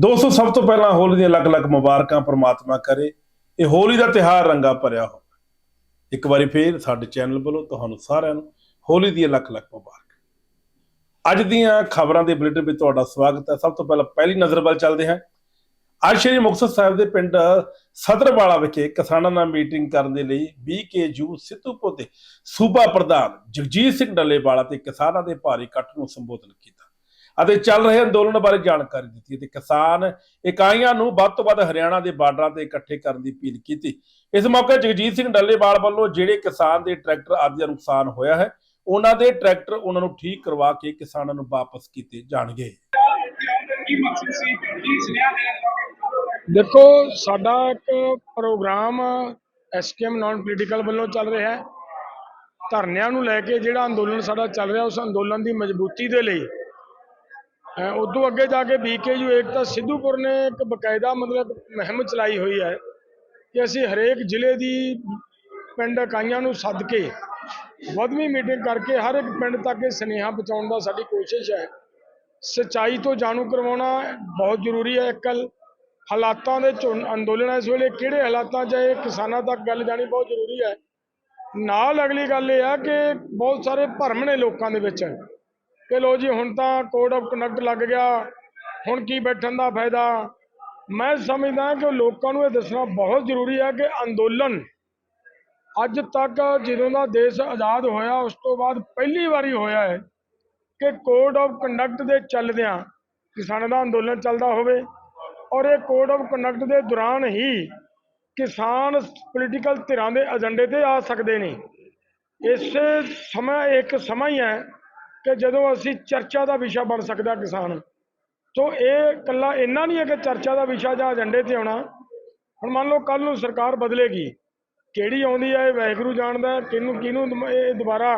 ਦੋਸਤੋ, ਸਭ ਤੋਂ ਪਹਿਲਾਂ ਹੋਲੀ ਦੀਆਂ ਅਲੱਗ-ਅਲੱਗ ਮੁਬਾਰਕਾਂ ਪ੍ਰਮਾਤਮਾ ਕਰੇ, ਇਹ ਹੋਲੀ ਦਾ ਤਿਹਾਰ ਰੰਗਾ ਭਰਿਆ ਹੋਵੇ। ਇੱਕ ਵਾਰੀ ਫੇਰ ਸਾਡੇ ਚੈਨਲ ਵੱਲੋਂ ਤੁਹਾਨੂੰ ਸਾਰਿਆਂ ਨੂੰ ਹੋਲੀ ਦੀਆਂ ਲੱਖ-ਲੱਖ ਮੁਬਾਰਕ। ਅੱਜ ਦੀਆਂ ਖਬਰਾਂ ਦੇ ਬੁਲੇਟਿਨ ਵਿੱਚ ਤੁਹਾਡਾ ਸਵਾਗਤ ਹੈ। ਸਭ ਤੋਂ ਪਹਿਲਾਂ ਪਹਿਲੀ ਨਜ਼ਰ ਵੱਲ ਚੱਲਦੇ ਹਾਂ। ਅੱਜ ਸ਼੍ਰੀ ਮੁਕਤਸਰ ਸਾਹਿਬ ਦੇ ਪਿੰਡ ਸਦਰਵਾਲਾ ਵਿਖੇ ਕਿਸਾਨਾਂ ਨਾਲ ਮੀਟਿੰਗ ਕਰਨ ਦੇ ਲਈ ਬੀਕੇਯੂ ਸਿੱਧੂਪੁਰ ਦੇ ਸੂਬਾ ਪ੍ਰਧਾਨ ਜਗਜੀਤ ਸਿੰਘ ਡੱਲੇਵਾਲਾ ਤੇ ਕਿਸਾਨਾਂ ਦੇ ਭਾਰੀ ਇਕੱਠ ਨੂੰ ਸੰਬੋਧਨ ਕੀਤਾ। ਅਤੇ ਚੱਲ ਰਹੇ ਅੰਦੋਲਨ ਬਾਰੇ ਜਾਣਕਾਰੀ ਦਿੱਤੀ ਤੇ ਕਿਸਾਨ ਇਕਾਈਆਂ ਨੂੰ ਵੱਧ ਤੋਂ ਵੱਧ ਹਰਿਆਣਾ ਦੇ ਬਾਰਡਰਾਂ ਤੇ ਇਕੱਠੇ ਕਰਨ ਦੀ ਅਪੀਲ ਕੀਤੀ। ਇਸ ਮੌਕੇ ਜਗਜੀਤ ਸਿੰਘ ਡੱਲੇਵਾਲ ਵੱਲੋਂ ਜਿਹੜੇ ਕਿਸਾਨ ਦੇ ਟਰੈਕਟਰ ਆਦਿ ਦਾ ਨੁਕਸਾਨ ਹੋਇਆ ਹੈ, ਉਹਨਾਂ ਦੇ ਟਰੈਕਟਰ ਉਹਨਾਂ ਨੂੰ ਠੀਕ ਕਰਵਾ ਕੇ ਕਿਸਾਨਾਂ ਨੂੰ ਵਾਪਸ ਕੀਤੇ ਜਾਣਗੇ। ਦੇਖੋ, ਸਾਡਾ ਇੱਕ ਪ੍ਰੋਗਰਾਮ ਐਸਕੇਐਮ ਨਾਨ ਪੋਲੀਟੀਕਲ ਵੱਲੋਂ ਚੱਲ ਰਿਹਾ ਹੈ। ਧਰਨਿਆਂ ਨੂੰ ਲੈ ਕੇ ਜਿਹੜਾ ਅੰਦੋਲਨ ਸਾਡਾ ਚੱਲ ਰਿਹਾ, ਉਸ ਅੰਦੋਲਨ ਦੀ ਮਜ਼ਬੂਤੀ ਦੇ ਲਈ ਉਦੋਂ ਅੱਗੇ ਜਾ ਕੇ ਬੀਕੇਯੂ ਏਕਤਾ ਸਿੱਧੂਪੁਰ ਨੇ ਇੱਕ ਬਕਾਇਦਾ ਮਤਲਬ ਮੁਹਿੰਮ ਚਲਾਈ ਹੋਈ ਹੈ ਕਿ ਅਸੀਂ ਹਰੇਕ ਜ਼ਿਲ੍ਹੇ ਦੀ ਪਿੰਡ ਇਕਾਈਆਂ ਨੂੰ ਸੱਦ ਕੇ ਵਧਵੀਂ ਮੀਟਿੰਗ ਕਰਕੇ ਹਰ ਇੱਕ ਪਿੰਡ ਤੱਕ ਇਹ ਸੁਨੇਹਾ ਪਹੁੰਚਾਉਣ ਦਾ ਸਾਡੀ ਕੋਸ਼ਿਸ਼ ਹੈ। ਸਚਾਈ ਤੋਂ ਜਾਣੂ ਕਰਵਾਉਣਾ ਬਹੁਤ ਜ਼ਰੂਰੀ ਹੈ। ਇਕੱਲ ਹਾਲਾਤਾਂ ਦੇ ਚੋਣ ਅੰਦੋਲਨ ਇਸ ਵੇਲੇ ਕਿਹੜੇ ਹਾਲਾਤਾਂ 'ਚ ਹੈ ਕਿਸਾਨਾਂ ਤੱਕ ਗੱਲ ਜਾਣੀ ਬਹੁਤ ਜ਼ਰੂਰੀ ਹੈ। ਨਾਲ ਅਗਲੀ ਗੱਲ ਇਹ ਆ ਕਿ ਬਹੁਤ ਸਾਰੇ ਭਰਮ ਨੇ ਲੋਕਾਂ ਦੇ ਵਿੱਚ। ਕਿ ਲੋ ਜੀ, ਹੁਣ ਤਾਂ ਕੋਡ ਆਫ ਕੰਡਕਟ ਲੱਗ ਗਿਆ। ਹੁਣ ਕੀ ਬੈਠਣ ਦਾ ਫਾਇਦਾ? ਮੈਂ ਸਮਝਦਾ ਕਿ ਲੋਕਾਂ ਨੂੰ ਇਹ ਦੱਸਣਾ ਬਹੁਤ ਜ਼ਰੂਰੀ ਹੈ ਕਿ ਅੰਦੋਲਨ ਅੱਜ ਤੱਕ ਜਦੋਂ ਦਾ ਦੇਸ਼ ਆਜ਼ਾਦ ਹੋਇਆ, ਉਸ ਤੋਂ ਬਾਅਦ ਪਹਿਲੀ ਵਾਰੀ ਹੋਇਆ ਹੈ ਕਿ ਕੋਡ ਆਫ ਕੰਡਕਟ ਦੇ ਚੱਲਦਿਆਂ ਕਿਸਾਨਾਂ ਦਾ ਅੰਦੋਲਨ ਚੱਲਦਾ ਹੋਵੇ ਔਰ ਇਹ ਕੋਡ ਆਫ ਕੰਡਕਟ ਦੇ ਦੌਰਾਨ ਹੀ ਕਿਸਾਨ ਪੋਲੀਟੀਕਲ ਧਿਰਾਂ ਦੇ ਏਜੰਡੇ ਤੇ ਆ ਸਕਦੇ ਨੇ। ਇਸ ਸਮਾਂ, ਇੱਕ ਸਮਾਂ ਹੀ ਹੈ ਕਿ ਜਦੋਂ ਅਸੀਂ ਚਰਚਾ ਦਾ ਵਿਸ਼ਾ ਬਣ ਸਕਦਾ ਕਿਸਾਨ ਸੋ ਇਹ ਇਕੱਲਾ ਇੰਨਾ ਨਹੀਂ ਹੈ ਕਿ ਚਰਚਾ ਦਾ ਵਿਸ਼ਾ ਜਾਂ ਏਜੰਡੇ ਤੇ ਆਉਣਾ। ਹੁਣ ਮੰਨ ਲਓ ਕੱਲ ਨੂੰ ਸਰਕਾਰ ਬਦਲੇਗੀ ਕਿਹੜੀ ਆਉਂਦੀ ਹੈ ਇਹ ਵਾਹਿਗੁਰੂ ਜਾਣਦਾ ਹੈ, ਕਿਹਨੂੰ ਕਿਹਨੂੰ ਇਹ ਦੁਬਾਰਾ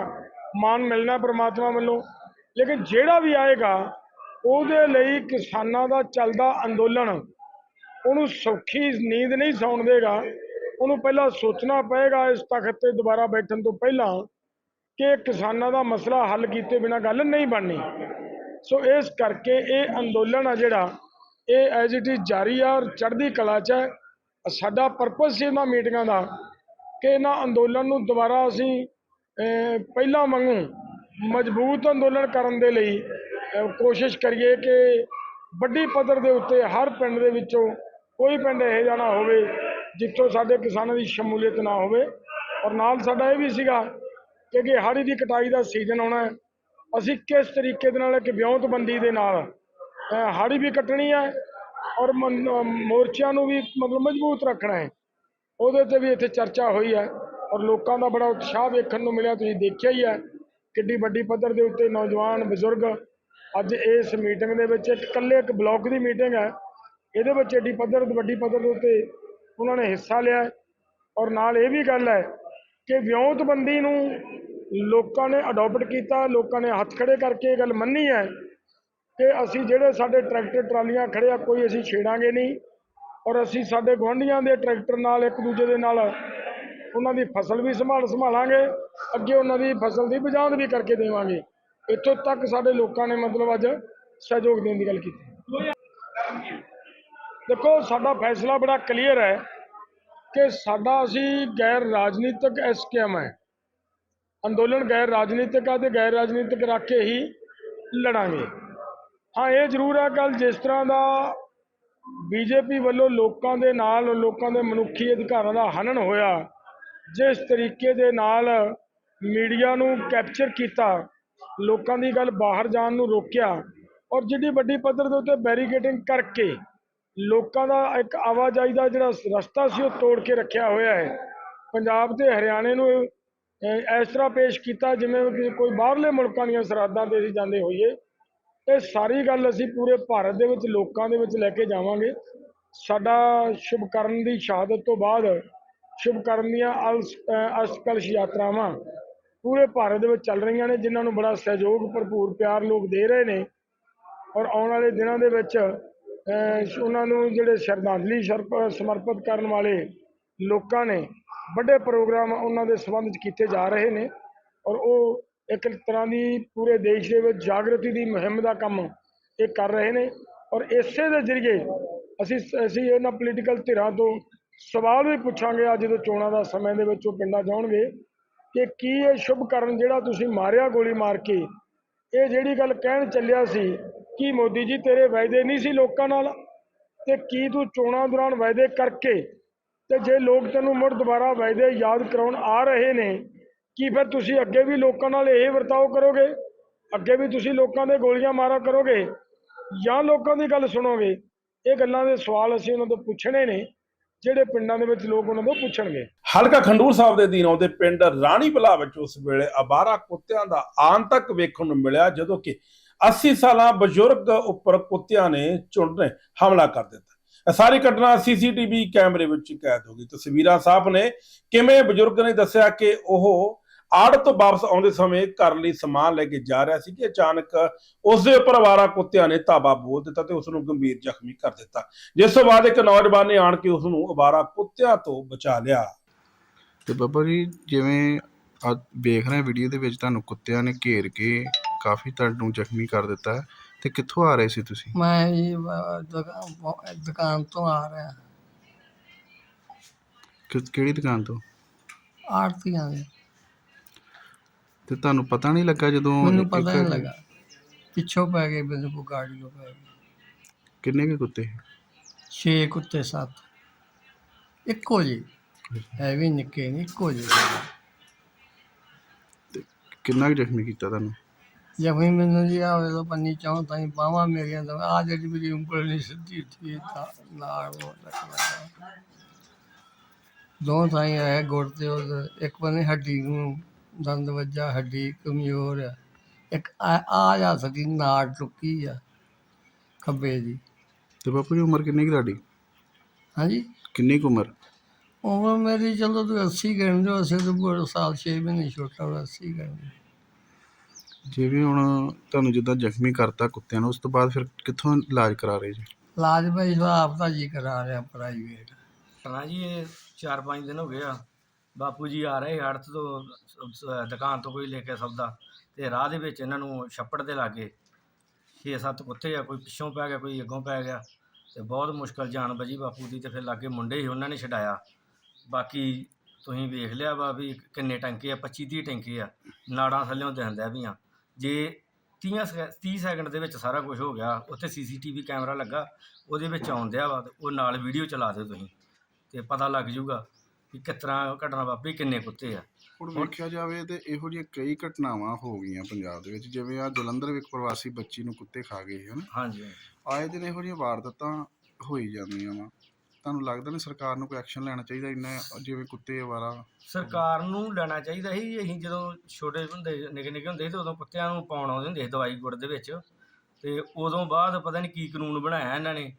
ਮਾਨ ਮਿਲਣਾ ਪ੍ਰਮਾਤਮਾ ਵੱਲੋਂ। ਲੇਕਿਨ ਜਿਹੜਾ ਵੀ ਆਏਗਾ ਉਹਦੇ ਲਈ ਕਿਸਾਨਾਂ ਦਾ ਚੱਲਦਾ ਅੰਦੋਲਨ ਉਹਨੂੰ ਸੌਖੀ ਨੀਂਦ ਨਹੀਂ ਸੌਣ ਦੇਗਾ। ਉਹਨੂੰ ਪਹਿਲਾਂ ਸੋਚਣਾ ਪਏਗਾ ਇਸ ਤਖਤ ਤੇ ਦੁਬਾਰਾ ਬੈਠਣ ਤੋਂ ਪਹਿਲਾਂ। ਕਿ ਕਿਸਾਨਾਂ ਦਾ ਮਸਲਾ ਹੱਲ ਕੀਤੇ ਬਿਨਾਂ ਗੱਲ ਨਹੀਂ ਬਣਨੀ। ਸੋ ਇਸ ਕਰਕੇ ਇਹ ਅੰਦੋਲਨ ਆ ਜਿਹੜਾ, ਇਹ ਐਜ਼ ਇਟ ਇਜ਼ ਜਾਰੀ ਆ ਔਰ ਚੜ੍ਹਦੀ ਕਲਾ 'ਚ ਹੈ। ਸਾਡਾ ਪਰਪਸ ਸੀ ਇਹਨਾਂ ਮੀਟਿੰਗਾਂ ਦਾ ਕਿ ਇਹਨਾਂ ਅੰਦੋਲਨ ਨੂੰ ਦੁਬਾਰਾ ਅਸੀਂ ਪਹਿਲਾਂ ਵਾਂਗੂ ਮਜ਼ਬੂਤ ਅੰਦੋਲਨ ਕਰਨ ਦੇ ਲਈ ਕੋਸ਼ਿਸ਼ ਕਰੀਏ ਕਿ ਵੱਡੀ ਪੱਧਰ ਦੇ ਉੱਤੇ ਹਰ ਪਿੰਡ ਦੇ ਵਿੱਚੋਂ ਕੋਈ ਪਿੰਡ ਇਹੋ ਜਿਹਾ ਨਾ ਹੋਵੇ ਜਿੱਥੋਂ ਸਾਡੇ ਕਿਸਾਨਾਂ ਦੀ ਸ਼ਮੂਲੀਅਤ ਨਾ ਹੋਵੇ। ਔਰ ਨਾਲ ਸਾਡਾ ਇਹ ਵੀ ਸੀਗਾ ਕਿ ਅੱਗੇ ਹਾੜੀ ਦੀ ਕਟਾਈ ਦਾ ਸੀਜ਼ਨ ਆਉਣਾ ਅਸੀਂ ਕਿਸ ਤਰੀਕੇ ਦੇ ਨਾਲ ਇੱਕ ਵਿਉਂਤਬੰਦੀ ਦੇ ਨਾਲ ਅਹ, ਹਾੜੀ ਵੀ ਕੱਟਣੀ ਹੈ ਔਰ ਮੋਰਚਿਆਂ ਨੂੰ ਵੀ ਮਤਲਬ ਮਜ਼ਬੂਤ ਰੱਖਣਾ ਹੈ। ਉਹਦੇ ਤੇ ਵੀ ਇੱਥੇ ਚਰਚਾ ਹੋਈ ਹੈ ਔਰ ਲੋਕਾਂ ਦਾ ਬੜਾ ਉਤਸ਼ਾਹ ਵੇਖਣ ਨੂੰ ਮਿਲਿਆ ਤੁਸੀਂ ਦੇਖਿਆ ਹੀ ਹੈ ਕਿੱਡੀ ਵੱਡੀ ਪੱਧਰ ਦੇ ਉੱਤੇ ਨੌਜਵਾਨ ਬਜ਼ੁਰਗ ਅੱਜ ਇਸ ਮੀਟਿੰਗ ਦੇ ਵਿੱਚ ਇੱਕ ਇਕੱਲੇ ਇੱਕ ਬਲਾਕ ਦੀ ਮੀਟਿੰਗ ਹੈ। ਇਹਦੇ ਵਿੱਚ ਏਡੀ ਪੱਧਰ ਵੱਡੀ ਪੱਧਰ ਦੇ ਉੱਤੇ ਉਹਨਾਂ ਨੇ ਹਿੱਸਾ ਲਿਆ ਔਰ ਨਾਲ ਇਹ ਵੀ ਗੱਲ ਹੈ ਕਿ ਵਿਉਂਤਬੰਦੀ ਨੂੰ ਲੋਕਾਂ ਨੇ ਅਡਾਪਟ ਕੀਤਾ, ਲੋਕਾਂ ਨੇ ਹੱਥ ਖੜੇ ਕਰਕੇ ਇਹ ਗੱਲ ਮੰਨੀ ਹੈ ਕਿ ਅਸੀਂ ਜਿਹੜੇ ਸਾਡੇ ਟਰੈਕਟਰ ਟਰਾਲੀਆਂ ਖੜੇ ਆ, ਕੋਈ ਅਸੀਂ ਛੇੜਾਂਗੇ ਨਹੀਂ ਔਰ ਅਸੀਂ ਸਾਡੇ ਗੁਆਂਢੀਆਂ ਦੇ ਟਰੈਕਟਰ ਨਾਲ ਇੱਕ ਦੂਜੇ ਦੇ ਨਾਲ ਉਹਨਾਂ ਦੀ ਫਸਲ ਵੀ ਸੰਭਾਲ ਸੰਭਾਲਾਂਗੇ, ਅੱਗੇ ਉਹਨਾਂ ਦੀ ਫਸਲ ਦੀ ਬਜਾਂਦ ਵੀ ਕਰਕੇ ਦੇਵਾਂਗੇ। ਇੱਥੋਂ ਤੱਕ ਸਾਡੇ ਲੋਕਾਂ ਨੇ ਮਤਲਬ ਅੱਜ ਸਹਿਯੋਗ ਦੇਣ ਦੀ ਗੱਲ ਕੀਤੀ। ਦੇਖੋ, ਸਾਡਾ ਫੈਸਲਾ ਬੜਾ ਕਲੀਅਰ ਹੈ। ਕਿ ਸਾਡਾ ਅਸੀਂ ਗੈਰ ਰਾਜਨੀਤਿਕ ਐਸਕੇਐਮ ਹੈ। ਅੰਦੋਲਨ ਗੈਰ ਰਾਜਨੀਤਿਕ ਆ ਤੇ ਗੈਰ ਰਾਜਨੀਤਿਕ ਰੱਖ ਕੇ ਹੀ ਲੜਾਂਗੇ। ਹਾਂ, ਇਹ ਜ਼ਰੂਰ ਹੈ ਕੱਲ ਜਿਸ ਤਰ੍ਹਾਂ ਦਾ ਬੀਜੇਪੀ ਵੱਲੋਂ ਲੋਕਾਂ ਦੇ ਨਾਲ, ਲੋਕਾਂ ਦੇ ਮਨੁੱਖੀ ਅਧਿਕਾਰਾਂ ਦਾ ਹਨਨ ਹੋਇਆ, ਜਿਸ ਤਰੀਕੇ ਦੇ ਨਾਲ ਮੀਡੀਆ ਨੂੰ ਕੈਪਚਰ ਕੀਤਾ, ਲੋਕਾਂ ਦੀ ਗੱਲ ਬਾਹਰ ਜਾਣ ਨੂੰ ਰੋਕਿਆ ਔਰ ਜਿੱਡੀ ਵੱਡੀ ਪੱਧਰ ਦੇ ਉੱਤੇ ਬੈਰੀਕੇਡਿੰਗ ਕਰਕੇ ਲੋਕਾਂ ਦਾ ਇੱਕ ਆਵਾਜਾਈ ਦਾ ਜਿਹੜਾ ਰਸਤਾ ਸੀ ਉਹ ਤੋੜ ਕੇ ਰੱਖਿਆ ਹੋਇਆ ਹੈ। ਪੰਜਾਬ ਤੇ ਹਰਿਆਣੇ ਨੂੰ ਇਸ ਤਰ੍ਹਾਂ ਪੇਸ਼ ਕੀਤਾ ਜਿਵੇਂ ਕਿ ਕੋਈ ਬਾਹਰਲੇ ਮੁਲਕਾਂ ਦੀਆਂ ਸਰਹੱਦਾਂ ਤੇ ਅਸੀਂ ਜਾਂਦੇ ਹੋਈਏ। ਇਹ ਸਾਰੀ ਗੱਲ ਅਸੀਂ ਪੂਰੇ ਭਾਰਤ ਦੇ ਵਿੱਚ, ਲੋਕਾਂ ਦੇ ਵਿੱਚ ਲੈ ਕੇ ਜਾਵਾਂਗੇ। ਸਾਡਾ ਸ਼ੁਭਕਰਨ ਦੀ ਸ਼ਹਾਦਤ ਤੋਂ ਬਾਅਦ ਸ਼ੁਭਕਰਨ ਦੀਆਂ ਅਲਸ- ਅਹ ਅਸਕਲਸ਼ ਯਾਤਰਾਵਾਂ ਪੂਰੇ ਭਾਰਤ ਦੇ ਵਿੱਚ ਚੱਲ ਰਹੀਆਂ ਨੇ, ਜਿਨ੍ਹਾਂ ਨੂੰ ਬੜਾ ਸਹਿਯੋਗ, ਭਰਪੂਰ ਪਿਆਰ ਲੋਕ ਦੇ ਰਹੇ ਨੇ। ਔਰ ਆਉਣ ਵਾਲੇ ਦਿਨਾਂ ਦੇ ਵਿੱਚ ਉਹਨਾਂ ਨੂੰ ਜਿਹੜੇ ਸ਼ਰਧਾਂਜਲੀ ਸ਼ਰਪ- ਸਮਰਪਿਤ ਕਰਨ ਵਾਲੇ ਲੋਕਾਂ ਨੇ ਵੱਡੇ ਪ੍ਰੋਗਰਾਮ ਉਹਨਾਂ ਦੇ ਸੰਬੰਧ ਵਿੱਚ ਕੀਤੇ ਜਾ ਰਹੇ ਨੇ ਔਰ ਉਹ ਇੱਕ ਤਰ੍ਹਾਂ ਦੀ ਪੂਰੇ ਦੇਸ਼ ਦੇ ਵਿੱਚ ਜਾਗਰਤੀ ਦੀ ਮੁਹਿੰਮ ਦਾ ਕੰਮ ਇਹ ਕਰ ਰਹੇ ਨੇ ਔਰ ਇਸੇ ਦੇ ਜ਼ਰੀਏ ਅਸੀਂ ਅਸੀਂ ਇਹਨਾਂ ਪੋਲੀਟੀਕਲ ਧਿਰਾਂ ਤੋਂ ਸਵਾਲ ਵੀ ਪੁੱਛਾਂਗੇ ਅੱਜ ਜਦੋਂ ਚੋਣਾਂ ਦਾ ਸਮੇਂ ਦੇ ਵਿੱਚ ਉਹ ਪਿੰਡਾਂ ਜਾਣਗੇ ਕਿ ਕੀ ਇਹ ਸ਼ੁਭ ਕਰਨ ਜਿਹੜਾ ਤੁਸੀਂ ਮਾਰਿਆ ਗੋਲੀ ਮਾਰ ਕੇ ਇਹ ਜਿਹੜੀ ਗੱਲ ਕਹਿਣ ਚੱਲਿਆ ਸੀ ਕਿ ਮੋਦੀ ਜੀ, ਤੇਰੇ ਵਾਅਦੇ ਨਹੀਂ ਸੀ ਲੋਕਾਂ ਨਾਲ? ਤੇ ਕੀ ਤੂੰ ਚੋਣਾਂ ਦੌਰਾਨ ਵਾਅਦੇ ਕਰਕੇ ਤੇ ਜੇ ਲੋਕ ਤੈਨੂੰ ਮੁੜ ਦੁਬਾਰਾ ਵਾਅਦੇ ਯਾਦ ਕਰਾਉਣ ਆ ਰਹੇ ਨੇ, ਕੀ ਫਿਰ ਤੁਸੀਂ ਅੱਗੇ ਵੀ ਲੋਕਾਂ ਨਾਲ ਇਹ ਵਰਤਾਓ ਕਰੋਗੇ? ਅੱਗੇ ਵੀ ਤੁਸੀਂ ਲੋਕਾਂ ਦੇ ਗੋਲੀਆਂ ਮਾਰਾ ਕਰੋਗੇ? ਜਾਂ ਲੋਕਾਂ ਦੀ ਗੱਲ ਸੁਣੋਗੇ? ਇਹ ਗੱਲਾਂ ਦੇ ਸਵਾਲ ਅਸੀਂ ਉਹਨਾਂ ਤੋਂ ਪੁੱਛਣੇ ਨੇ, ਜਿਹੜੇ ਪਿੰਡਾਂ ਦੇ ਵਿੱਚ ਲੋਕ ਉਹਨਾਂ ਤੋਂ ਪੁੱਛਣਗੇ। ਹਲਕਾ ਖੰਡੂਰ ਸਾਹਿਬ ਦੇ ਅਧੀਨ ਆਉਂਦੇ ਪਿੰਡ ਰਾਣੀ ਬਲਾ ਵਿੱਚ ਉਸ ਵੇਲੇ ਅਬਾਰਾ ਕੁੱਤਿਆਂ ਦਾ ਆਂਤਕ ਵੇਖਣ ਨੂੰ ਮਿਲਿਆ, ਜਦੋਂ ਕਿ 80 ਸਾਲਾਂ ਬਜ਼ੁਰਗ ਉੱਪਰ ਕੁੱਤਿਆਂ ਨੇ ਝੁੰਡ ਨੇ ਹਮਲਾ ਕਰ ਦਿੱਤਾ। ਸਾਰੀ ਘਟਨਾ ਸੀਸੀਟੀਵੀ ਕੈਮਰੇ ਵਿੱਚ ਕੈਦ ਹੋ ਗਈ। ਤਸਵੀਰਾਂ ਸਾਹਬ ਨੇ। ਕਿਵੇਂ ਬਜ਼ੁਰਗ ਨੇ ਦੱਸਿਆ ਕਿ ਉਹ ਆੜ ਤੋਂ ਵਾਪਸ ਆਉਂਦੇ ਸਮੇਂ ਘਰ ਲਈ ਸਮਾਨ ਲੈ ਕੇ ਜਾ ਰਿਹਾ ਸੀ ਕਿ ਅਚਾਨਕ ਉਸ ਦੇ ਉੱਪਰ ਅਵਾਰਾ ਕੁੱਤਿਆਂ ਨੇ ਤਾਬਾ ਬੋਲ ਦਿੱਤਾ ਤੇ ਉਸ ਨੂੰ ਗੰਭੀਰ ਜ਼ਖਮੀ ਕਰ ਦਿੱਤਾ। ਜਿਸ ਤੋਂ ਬਾਅਦ ਇੱਕ ਨੌਜਵਾਨ ਨੇ ਆਣ ਕੇ ਉਸ ਨੂੰ ਅਵਾਰਾ ਕੁੱਤਿਆਂ ਤੋਂ ਬਚਾ ਲਿਆ। ਤੇ ਬਾਬਾ ਜੀ, ਜਿਵੇਂ ਆ ਵੇਖ ਰਹੇ ਵੀਡੀਓ ਦੇ ਵਿੱਚ ਤੁਹਾਨੂੰ ਕੁੱਤਿਆਂ ਨੇ ਘੇਰ ਕੇ ਕਾਫੀ ਤੁਹਾਨੂੰ ਜ਼ਖਮੀ ਕਰ ਦਿੱਤਾ ਹੈ। ਤੇ ਕਿੱਥੋਂ ਆ ਰਹੇ ਸੀ ਤੁਸੀਂ? ਮੈਂ ਜੀ ਦੁਕਾਨ ਤੋਂ ਆ ਰਿਹਾ। ਕਿ- ਕਿਹੜੀ ਦੁਕਾਨ ਤੋਂ? ਆੜਤੀਆਂ ਦੇ। ਤੇ ਤੁਹਾਨੂੰ ਪਤਾ ਨਹੀਂ ਲੱਗਾ ਜਦੋਂ ਮੈਨੂੰ ਪਤਾ ਨਹੀਂ ਲੱਗਾ। ਪਿੱਛੋਂ ਪੈ ਗਏ ਮੈਨੂੰ ਕੋ ਗਾੜੀ ਕੋ ਪੈ ਗਏ। ਕਿੰਨੇ ਕੁ ਕੁੱਤੇ? ਛੇ ਕੁੱਤੇ ਸੱਤ। ਇੱਕੋ ਜੀ ਹੈ ਵੀ ਨਿੱਕੇ ਨਹੀਂ ਇੱਕੋ ਜੀ ਕਿੰਨਾ ਕੁ ਜ਼ਖਮੀ ਕੀਤਾ ਤੁਹਾਨੂੰ? ਜੀ ਚਾਹੋਂ ਤਾਂ ਬਾਹਾਂ ਮੇਰੀਆਂ ਤਾਂ ਆ ਜਿਹੜੀ ਮੇਰੀ ਉਂਗਲ ਨਹੀਂ ਸਿੱਧੀ ਥੀ ਤਾਂ ਨਾਲ ਉਹ ਲੱਗਦਾ ਦੋ ਥਾਈਂ ਹੈ ਗੁੜ ਤੇ ਉਹ ਇੱਕ ਬੰਨੇ ਹੱਡੀ ਨੂੰ ਦੰਦ ਵੱਜਾ ਹੱਡੀ ਕਮਜ਼ੋਰ ਆ ਇੱਕ ਆ ਜਾ ਸਕੀ ਨਾੜ ਟੁੱਕੀ ਆ ਖੱਬੇ ਦੀ ਤੇ ਬਾਪੂ ਜੀ ਉਮਰ ਕਿੰਨੀ ਕੁ ਤੁਹਾਡੀ? ਹਾਂਜੀ? ਕਿੰਨੀ ਕੁ ਉਮਰ? ਉਮਰ ਮੇਰੀ ਚਲੋ ਤੂੰ 80 ਕਹਿਣ ਦਿਓ ਅਸੀਂ ਤਾਂ ਸਾਲ 6 ਮਹੀਨੇ ਛੋਟਾ ਵਾ 80 ਕਹਿਣ ਦਿਓ ਜਿਵੇਂ ਹੁਣ ਤੁਹਾਨੂੰ ਜਿੱਦਾਂ ਜ਼ਖਮੀ ਕਰਤਾ ਕੁੱਤਿਆਂ ਨੂੰ ਉਸ ਤੋਂ ਬਾਅਦ ਫਿਰ ਕਿੱਥੋਂ ਇਲਾਜ ਕਰਾ ਰਹੇ ਜੀ? ਇਲਾਜ ਭਾਈ ਸਾਹਿਬ ਤਾਂ ਜੀ ਕਰਾ ਰਿਹਾ ਪ੍ਰਾਈਵੇਟ ਹਾਂ ਜੀ ਇਹ 4-5 ਦਿਨ ਹੋ ਗਏ ਆ। ਬਾਪੂ ਜੀ ਆ ਰਹੇ ਹੜਤ ਤੋਂ ਸ- ਸ- ਦੁਕਾਨ ਤੋਂ ਕੋਈ ਲੈ ਕੇ ਸੌਦਾ। ਤੇ ਰਾਹ ਦੇ ਵਿੱਚ ਇਹਨਾਂ ਨੂੰ ਛੱਪੜ ਦੇ ਲਾਗੇ 6-7 ਕੁੱਤੇ ਆ ਕੋਈ ਪਿੱਛੋਂ ਪੈ ਗਿਆ ਕੋਈ ਅੱਗੋਂ ਪੈ ਗਿਆ। ਤੇ ਬਹੁਤ ਮੁਸ਼ਕਲ ਜਾਨ ਬਜੀ ਬਾਪੂ ਦੀ ਤੇ ਫਿਰ ਲਾਗੇ ਮੁੰਡੇ ਹੀ ਉਹਨਾਂ ਨੇ ਛਡਾਇਆ। ਬਾਕੀ ਤੁਸੀਂ ਵੇਖ ਲਿਆ ਵਾ ਵੀ ਕਿੰਨੇ ਟੈਂਕੇ ਆ 25-30 ਟੈਂਕੇ ਆ ਨਾੜਾਂ ਥੱਲੇੋਂ ਦਿਖਦਾ ਵੀ ਆ ਜੇ 30 ਸੈ- 30 ਸੈਕਿੰਡ ਦੇ ਵਿੱਚ ਸਾਰਾ ਕੁਝ ਹੋ ਗਿਆ ਉੱਥੇ ਸੀਸੀਟੀਵੀ ਕੈਮਰਾ ਲੱਗਾ ਉਹਦੇ ਵਿੱਚ ਆਉਂਦਿਆ ਵਾ ਤੇ ਉਹ ਨਾਲ ਵੀਡੀਓ ਚਲਾ ਦਿਓ ਤੁਸੀਂ ਤੇ ਪਤਾ ਲੱਗ ਜਾਊਗਾ ਕਿ ਕਿਸ ਤਰ੍ਹਾਂ ਘਟਨਾ ਵਾਪਰੀ ਕਿੰਨੇ ਕੁੱਤੇ ਆ। ਹੁਣ ਵੇਖਿਆ ਜਾਵੇ ਤੇ ਇਹੋ ਜਿਹੀਆਂ ਕਈ ਘਟਨਾਵਾਂ ਹੋ ਗਈਆਂ ਪੰਜਾਬ ਦੇ ਵਿੱਚ ਜਿਵੇਂ ਆ ਜਲੰਧਰ ਵਿੱਚ ਪ੍ਰਵਾਸੀ ਬੱਚੀ ਨੂੰ ਕੁੱਤੇ ਖਾ ਗਏ ਹਨ? ਹਾਂਜੀ। ਆਏ ਦਿਨ ਇਹੋ ਜਿਹੀਆਂ ਵਾਰਦਾਤਾਂ ਹੋਈ ਜਾਂਦੀਆਂ ਵਾ। ਤੁਹਾਨੂੰ ਲੱਗਦਾ ਨਹੀਂ ਸਰਕਾਰ ਨੂੰ ਕੋਈ ਐਕਸ਼ਨ ਲੈਣਾ ਚਾਹੀਦਾ ਇੰਨਾ, ਜਿਵੇਂ ਕੁੱਤੇ ਅਵਾਰਾ ਸਰਕਾਰ ਨੂੰ ਲੈਣਾ ਚਾਹੀਦਾ ਸੀ, ਅਸੀਂ ਜਦੋਂ ਛੋਟੇ ਹੁੰਦੇ, ਨਿੱਕੇ ਨਿੱਕੇ ਹੁੰਦੇ ਸੀ, ਤੇ ਉਦੋਂ ਕੁੱਤਿਆਂ ਨੂੰ ਪਾਉਣ ਆਉਂਦੇ ਹੁੰਦੇ ਸੀ ਦਵਾਈ ਗੁੜ ਦੇ ਵਿੱਚ। ਤੇ ਉਦੋਂ ਬਾਅਦ ਪਤਾ ਨਹੀਂ ਕੀ ਕਾਨੂੰਨ ਬਣਾਇਆ ਇਹਨਾਂ ਨੇ।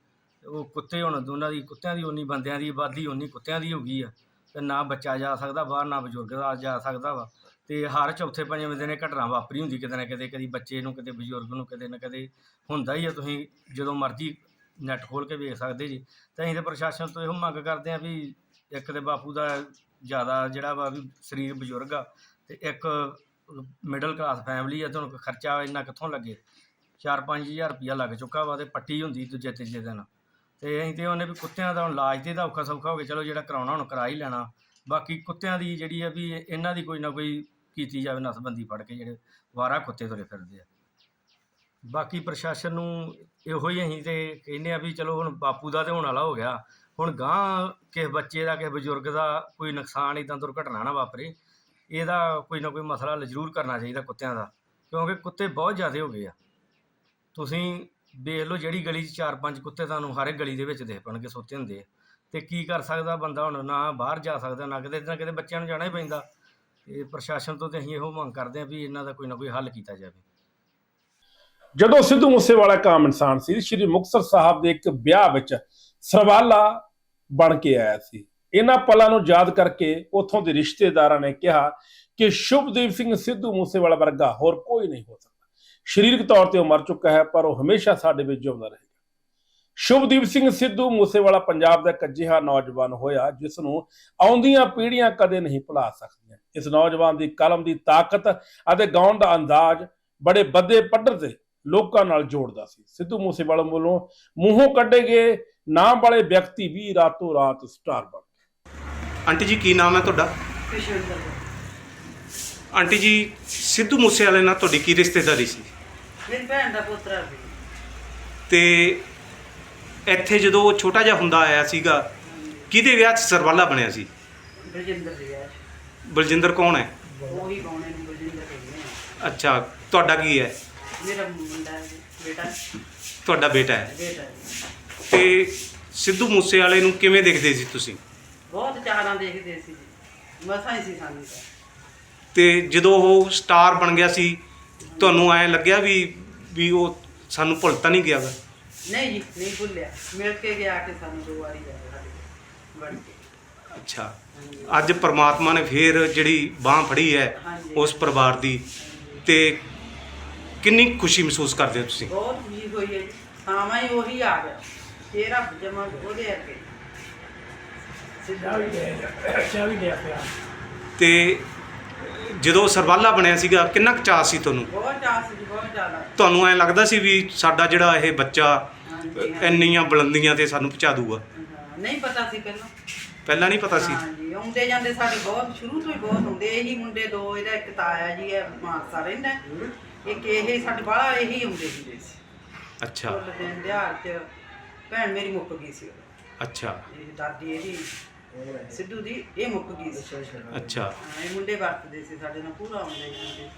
ਉਹ ਕੁੱਤੇ ਹੁਣ ਉਹਨਾਂ ਦੀ, ਕੁੱਤਿਆਂ ਦੀ ਉਨੀ ਬੰਦਿਆਂ ਦੀ ਆਬਾਦੀ ਉਨੀ ਕੁੱਤਿਆਂ ਦੀ ਹੋ ਗਈ ਆ। ਤੇ ਨਾ ਬੱਚਾ ਜਾ ਸਕਦਾ ਬਾਹਰ, ਨਾ ਬਜ਼ੁਰਗ ਦਾ ਜਾ ਸਕਦਾ ਵਾ। ਤੇ ਹਰ ਚੌਥੇ ਪੰਜਵੇਂ ਦਿਨ ਇਹ ਘਟਨਾ ਵਾਪਰੀ ਹੁੰਦੀ ਕਿਤੇ ਨਾ ਕਿਤੇ, ਕਦੀ ਬੱਚੇ ਨੂੰ ਕਿਤੇ ਬਜ਼ੁਰਗ ਨੂੰ ਕਿਤੇ ਨਾ ਕਿਤੇ ਹੁੰਦਾ ਹੀ ਆ। ਤੁਸੀਂ ਜਦੋਂ ਮਰਜ਼ੀ ਨੈਟ ਖੋਲ ਕੇ ਵੇਖ ਸਕਦੇ ਜੀ। ਤੇ ਅਸੀਂ ਤਾਂ ਪ੍ਰਸ਼ਾਸਨ ਤੋਂ ਇਹੋ ਮੰਗ ਕਰਦੇ ਹਾਂ ਵੀ ਇੱਕ ਤੇ ਬਾਪੂ ਦਾ ਜ਼ਿਆਦਾ ਜਿਹੜਾ ਵਾ ਵੀ ਸਰੀਰ ਬਜ਼ੁਰਗ ਆ ਤੇ ਇੱਕ ਮਿਡਲ ਕਲਾਸ ਫੈਮਿਲੀ ਆ ਤੁਹਾਨੂੰ ਖਰਚਾ ਇੰਨਾ ਕਿੱਥੋਂ ਲੱਗੇ? 4-5000 ਰੁਪਇਆ ਲੱਗ ਚੁੱਕਾ ਵਾ ਤੇ ਪੱਟੀ ਹੁੰਦੀ ਦੂਜੇ ਤੀਜੇ ਦਿਨ। ਤੇ ਅਸੀਂ ਤੇ ਉਹਨੇ ਵੀ ਕੁੱਤਿਆਂ ਦਾ ਹੁਣ ਇਲਾਜ ਤੇ ਦਾ ਔਖਾ ਸੌਖਾ ਹੋ ਗਿਆ, ਚਲੋ ਜਿਹੜਾ ਕਰਾਉਣਾ ਹੁਣ ਕਰਾ ਹੀ ਲੈਣਾ। ਬਾਕੀ ਕੁੱਤਿਆਂ ਦੀ ਜਿਹੜੀ ਆ ਵੀ ਇਹਨਾਂ ਦੀ ਕੋਈ ਨਾ ਕੋਈ ਕੀਤੀ ਜਾਵੇ, ਨਸਬੰਦੀ ਫੜ ਕੇ ਜਿਹੜੇ ਵਾਰਾ ਕੁੱਤੇ ਤੁਰੇ ਫਿਰਦੇ ਆ। ਬਾਕੀ ਪ੍ਰਸ਼ਾਸਨ ਨੂੰ ਇਹੋ ਹੀ ਅਸੀਂ ਤੇ ਕਹਿੰਦੇ ਆ ਵੀ ਚਲੋ ਹੁਣ ਬਾਪੂ ਦਾ ਤੇ ਹੋਣ ਵਾਲਾ ਹੋ ਗਿਆ। ਹੁਣ ਗਾਂ ਕਿਸੇ ਬੱਚੇ ਦਾ, ਕਿਸੇ ਬਜ਼ੁਰਗ ਦਾ ਕੋਈ ਨੁਕਸਾਨ ਇਦਾਂ ਦੁਰਘਟਨਾ ਨਾ ਵਾਪਰੇ। ਇਹਦਾ ਕੋਈ ਨਾ ਕੋਈ ਮਸਲਾ ਹੱਲ ਜ਼ਰੂਰ ਕਰਨਾ ਚਾਹੀਦਾ ਕੁੱਤਿਆਂ ਦਾ, ਕਿਉਂਕਿ ਕੁੱਤੇ ਬਹੁਤ ਜ਼ਿਆਦਾ ਹੋ ਗਏ ਆ। ਤੁਸੀਂ ਦੇਖ ਲਓ ਜਿਹੜੀ ਗਲੀ 'ਚ ਚਾਰ ਪੰਜ ਕੁੱਤੇ ਤੁਹਾਨੂੰ ਹਰ ਇੱਕ ਗਲੀ ਦੇ ਵਿੱਚ ਦੇਖ ਪਣਗੇ ਸੋਤੇ ਹੁੰਦੇ ਆ। ਤੇ ਕੀ ਕਰ ਸਕਦਾ ਬੰਦਾ ਹੁਣ? ਨਾ ਬਾਹਰ ਜਾ ਸਕਦਾ, ਨਾ ਕਿਤੇ ਨਾ ਕਿਤੇ ਬੱਚਿਆਂ ਨੂੰ ਜਾਣਾ ਹੀ ਪੈਂਦਾ। ਤੇ ਪ੍ਰਸ਼ਾਸਨ ਤੋਂ ਤੇ ਅਸੀਂ ਇਹੋ ਮੰਗ ਕਰਦੇ ਆ ਵੀ ਇਹਨਾਂ ਦਾ ਕੋਈ ਨਾ ਕੋਈ ਹੱਲ ਕੀਤਾ ਜਾਵੇ। ਜਦੋਂ ਸਿੱਧੂ ਮੂਸੇਵਾਲਾ ਇੱਕ ਆਮ ਇਨਸਾਨ ਸੀ, ਸ੍ਰੀ ਮੁਕਤਸਰ ਸਾਹਿਬ ਦੇ ਇੱਕ ਵਿਆਹ ਵਿੱਚ ਸਰਵਾਲਾ ਬਣ ਕੇ ਆਇਆ ਸੀ। ਇਹਨਾਂ ਪਲਾਂ ਨੂੰ ਯਾਦ ਕਰਕੇ ਉਥੋਂ ਦੇ ਰਿਸ਼ਤੇਦਾਰਾਂ ਨੇ ਕਿਹਾ ਕਿ ਸ਼ੁਭਦੀਪ ਸਿੰਘ ਸਿੱਧੂ ਮੂਸੇਵਾਲਾ ਵਰਗਾ ਹੋਰ ਕੋਈ ਨਹੀਂ ਹੋ ਸਕਦਾ। ਸਰੀਰਕ ਤੌਰ ਤੇ ਉਹ ਮਰ ਚੁੱਕਾ ਹੈ, ਪਰ ਉਹ ਹਮੇਸ਼ਾ ਸਾਡੇ ਵਿੱਚ ਜਿਉਂਦਾ ਰਹੇਗਾ। ਸ਼ੁਭਦੀਪ ਸਿੰਘ ਸਿੱਧੂ ਮੂਸੇਵਾਲਾ ਪੰਜਾਬ ਦਾ ਇੱਕ ਅਜਿਹਾ ਨੌਜਵਾਨ ਹੋਇਆ, ਜਿਸ ਨੂੰ ਆਉਂਦੀਆਂ ਪੀੜ੍ਹੀਆਂ ਕਦੇ ਨਹੀਂ ਭੁਲਾ ਸਕਦੀਆਂ। ਇਸ ਨੌਜਵਾਨ ਦੀ ਕਲਮ ਦੀ ਤਾਕਤ ਅਤੇ ਗਾਉਣ ਦਾ ਅੰਦਾਜ਼ ਬੜੇ ਬੱਦੇ ਪੱਧਰ ਤੇ ਲੋਕਾਂ ਨਾਲ ਜੋੜਦਾ ਸੀ। ਸਿੱਧੂ ਮੂਸੇਵਾਲਾ ਵੱਲੋਂ ਮੂੰਹੋਂ ਕੱਢੇ ਗਏ ਨਾਮ ਵਾਲੇ ਵਿਅਕਤੀ ਵੀ ਰਾਤੋਂ ਰਾਤ ਸਟਾਰ ਬਣ ਗਏ। ਆਂਟੀ ਜੀ ਕੀ ਨਾਮ ਹੈ ਤੁਹਾਡਾ? ਆਂਟੀ ਜੀ ਸਿੱਧੂ ਮੂਸੇਵਾਲੇ ਨਾਲ ਤੁਹਾਡੀ ਕੀ ਰਿਸ਼ਤੇਦਾਰੀ ਸੀ? ਮੇਰੀ ਭੈਣ ਦਾ ਪੁੱਤਰ ਸੀ ਤੇ ਇੱਥੇ ਜਦੋਂ ਉਹ ਛੋਟਾ ਜਿਹਾ ਹੁੰਦਾ ਆਇਆ ਸੀਗਾ ਕਿਹਦੇ ਵਿਆਹ 'ਚ ਸਰਵਾਲਾ ਬਣਿਆ ਸੀ? ਬਲਜਿੰਦਰ ਦੀ ਹੈ ਬਲਜਿੰਦਰ ਕੌਣ ਹੈ? ਉਹੀ ਗਾਉਣੇ ਨੂੰ ਬਲਜਿੰਦਰ ਕਹਿੰਦੇ ਆ। ਅੱਛਾ ਤੁਹਾਡਾ ਕੀ ਹੈ? ਮੇਰਾ ਮੁੰਡਾ ਹੈ ਜੀ, ਬੇਟਾ ਤੁਹਾਡਾ ਬੇਟਾ ਹੈ? ਬੇਟਾ। ਤੇ ਸਿੱਧੂ ਮੂਸੇਵਾਲੇ ਨੂੰ ਕਿਵੇਂ ਦੇਖਦੇ ਸੀ ਤੁਸੀਂ? ਬਹੁਤ ਚਾਹਨਾ ਦੇਖਦੇ ਸੀ ਜੀ। ਮਸਾਂ ਹੀ ਸੀ ਸਾਨੂੰ ਤਾਂ। ਤੇ ਜਦੋਂ ਉਹ ਸਟਾਰ ਬਣ ਗਿਆ ਸੀ ਤੁਹਾਨੂੰ ਐ ਲੱਗਿਆ ਵੀ ਵੀ ਉਹ ਸਾਨੂੰ ਭੁੱਲ ਤਾਂ ਨਹੀਂ ਗਿਆ ਗਾ? ਨਹੀਂ ਜੀ ਨਹੀਂ ਭੁੱਲਿਆ। ਮਿਲ ਕੇ ਗਿਆ ਕਿ ਸਾਨੂੰ ਦੋ ਵਾਰੀ ਆਇਆ ਸਾਡੇ ਬਣ ਕੇ। ਅੱਛਾ। ਅੱਜ ਪ੍ਰਮਾਤਮਾ ਨੇ ਫੇਰ ਜਿਹੜੀ ਬਾਹ ਫੜੀ ਹੈ ਹਾਂਜੀ। ਉਸ ਪਰਿਵਾਰ ਦੀ। ਤੇ ਕਿੰਨੀ ਖੁਸ਼ੀ ਮਹਿਸੂਸ ਕਰਦੇ ਹੋ ਤੁਸੀਂ? ਬਹੁਤ ਖੁਸ਼ੀ ਹੋਈ ਹੈ ਜੀ। ਸਾਵਾਂ ਹੀ ਉਹੀ ਆ ਗਿਆ ਤੇਰਾ ਜਮਾ ਉਹਦੇ ਅੱਗੇ। ਸਿੱਧਾ ਵੀ ਤੇ ਜਦੋਂ ਸਰਵਾਲਾ ਬਣਿਆ ਸੀਗਾ ਕਿੰਨਾ ਕੁ ਚਾਅ ਸੀ ਤੁਹਾਨੂੰ? ਬਹੁਤ ਚਾਹ ਸੀ ਜੀ, ਬਹੁਤ ਜ਼ਿਆਦਾ। ਤੁਹਾਨੂੰ ਐ ਲੱਗਦਾ ਸੀ ਵੀ ਸਾਡਾ ਜਿਹੜਾ ਇਹ ਬੱਚਾ ਹਾਂਜੀ। ਇੰਨੀਆਂ ਬੁਲੰਦੀਆਂ ਤੇ ਸਾਨੂੰ ਪਹੁੰਚਾ ਦੂਗਾ? ਹਾਂ, ਨਹੀਂ ਪਤਾ ਸੀ ਪਹਿਲਾਂ। ਪਹਿਲਾਂ ਨਹੀਂ ਪਤਾ ਸੀ? ਹਾਂਜੀ ਆਉਂਦੇ ਜਾਂਦੇ ਸਾਡੇ ਬਹੁਤ ਸ਼ੁਰੂ ਤੋਂ ਹੀ ਬਹੁਤ ਹੁੰਦੇ ਇਹੀ ਮੁੰਡੇ ਦੋ ਇਹਦਾ ਇੱਕ ਤਾਇਆ ਜੀ ਹੈ ਮਾਨਸਾ ਰਹਿੰਦਾ। ਹੈ। ਇੱਕ ਇਹ ਸਾਡੇ ਬਾਹਲਾ ਇਹੀ ਹੁੰਦੇ ਹੁੰਦੇ ਸੀ। ਅੱਛਾ। ਫੁੱਲ ਦਿਹਾੜ ਚ ਭੈਣ ਮੇਰੀ ਮੁੱਕ ਗਈ ਸੀ ਉਦੋਂ। ਅੱਛਾ। ਇਹ ਦਾਦੀ ਇਹਦੀ ਸਿੱਧੂ ਦੀ ਇਹ ਮੁੱਕ ਗਈ ਸੀ। ਅੱਛਾ। ਹਾਂ, ਇਹ ਮੁੰਡੇ ਵਰਤਦੇ ਸੀ ਸਾਡੇ ਨਾਲ ਪੂਰਾ ਆਉਂਦੇ ਜਾਂਦੇ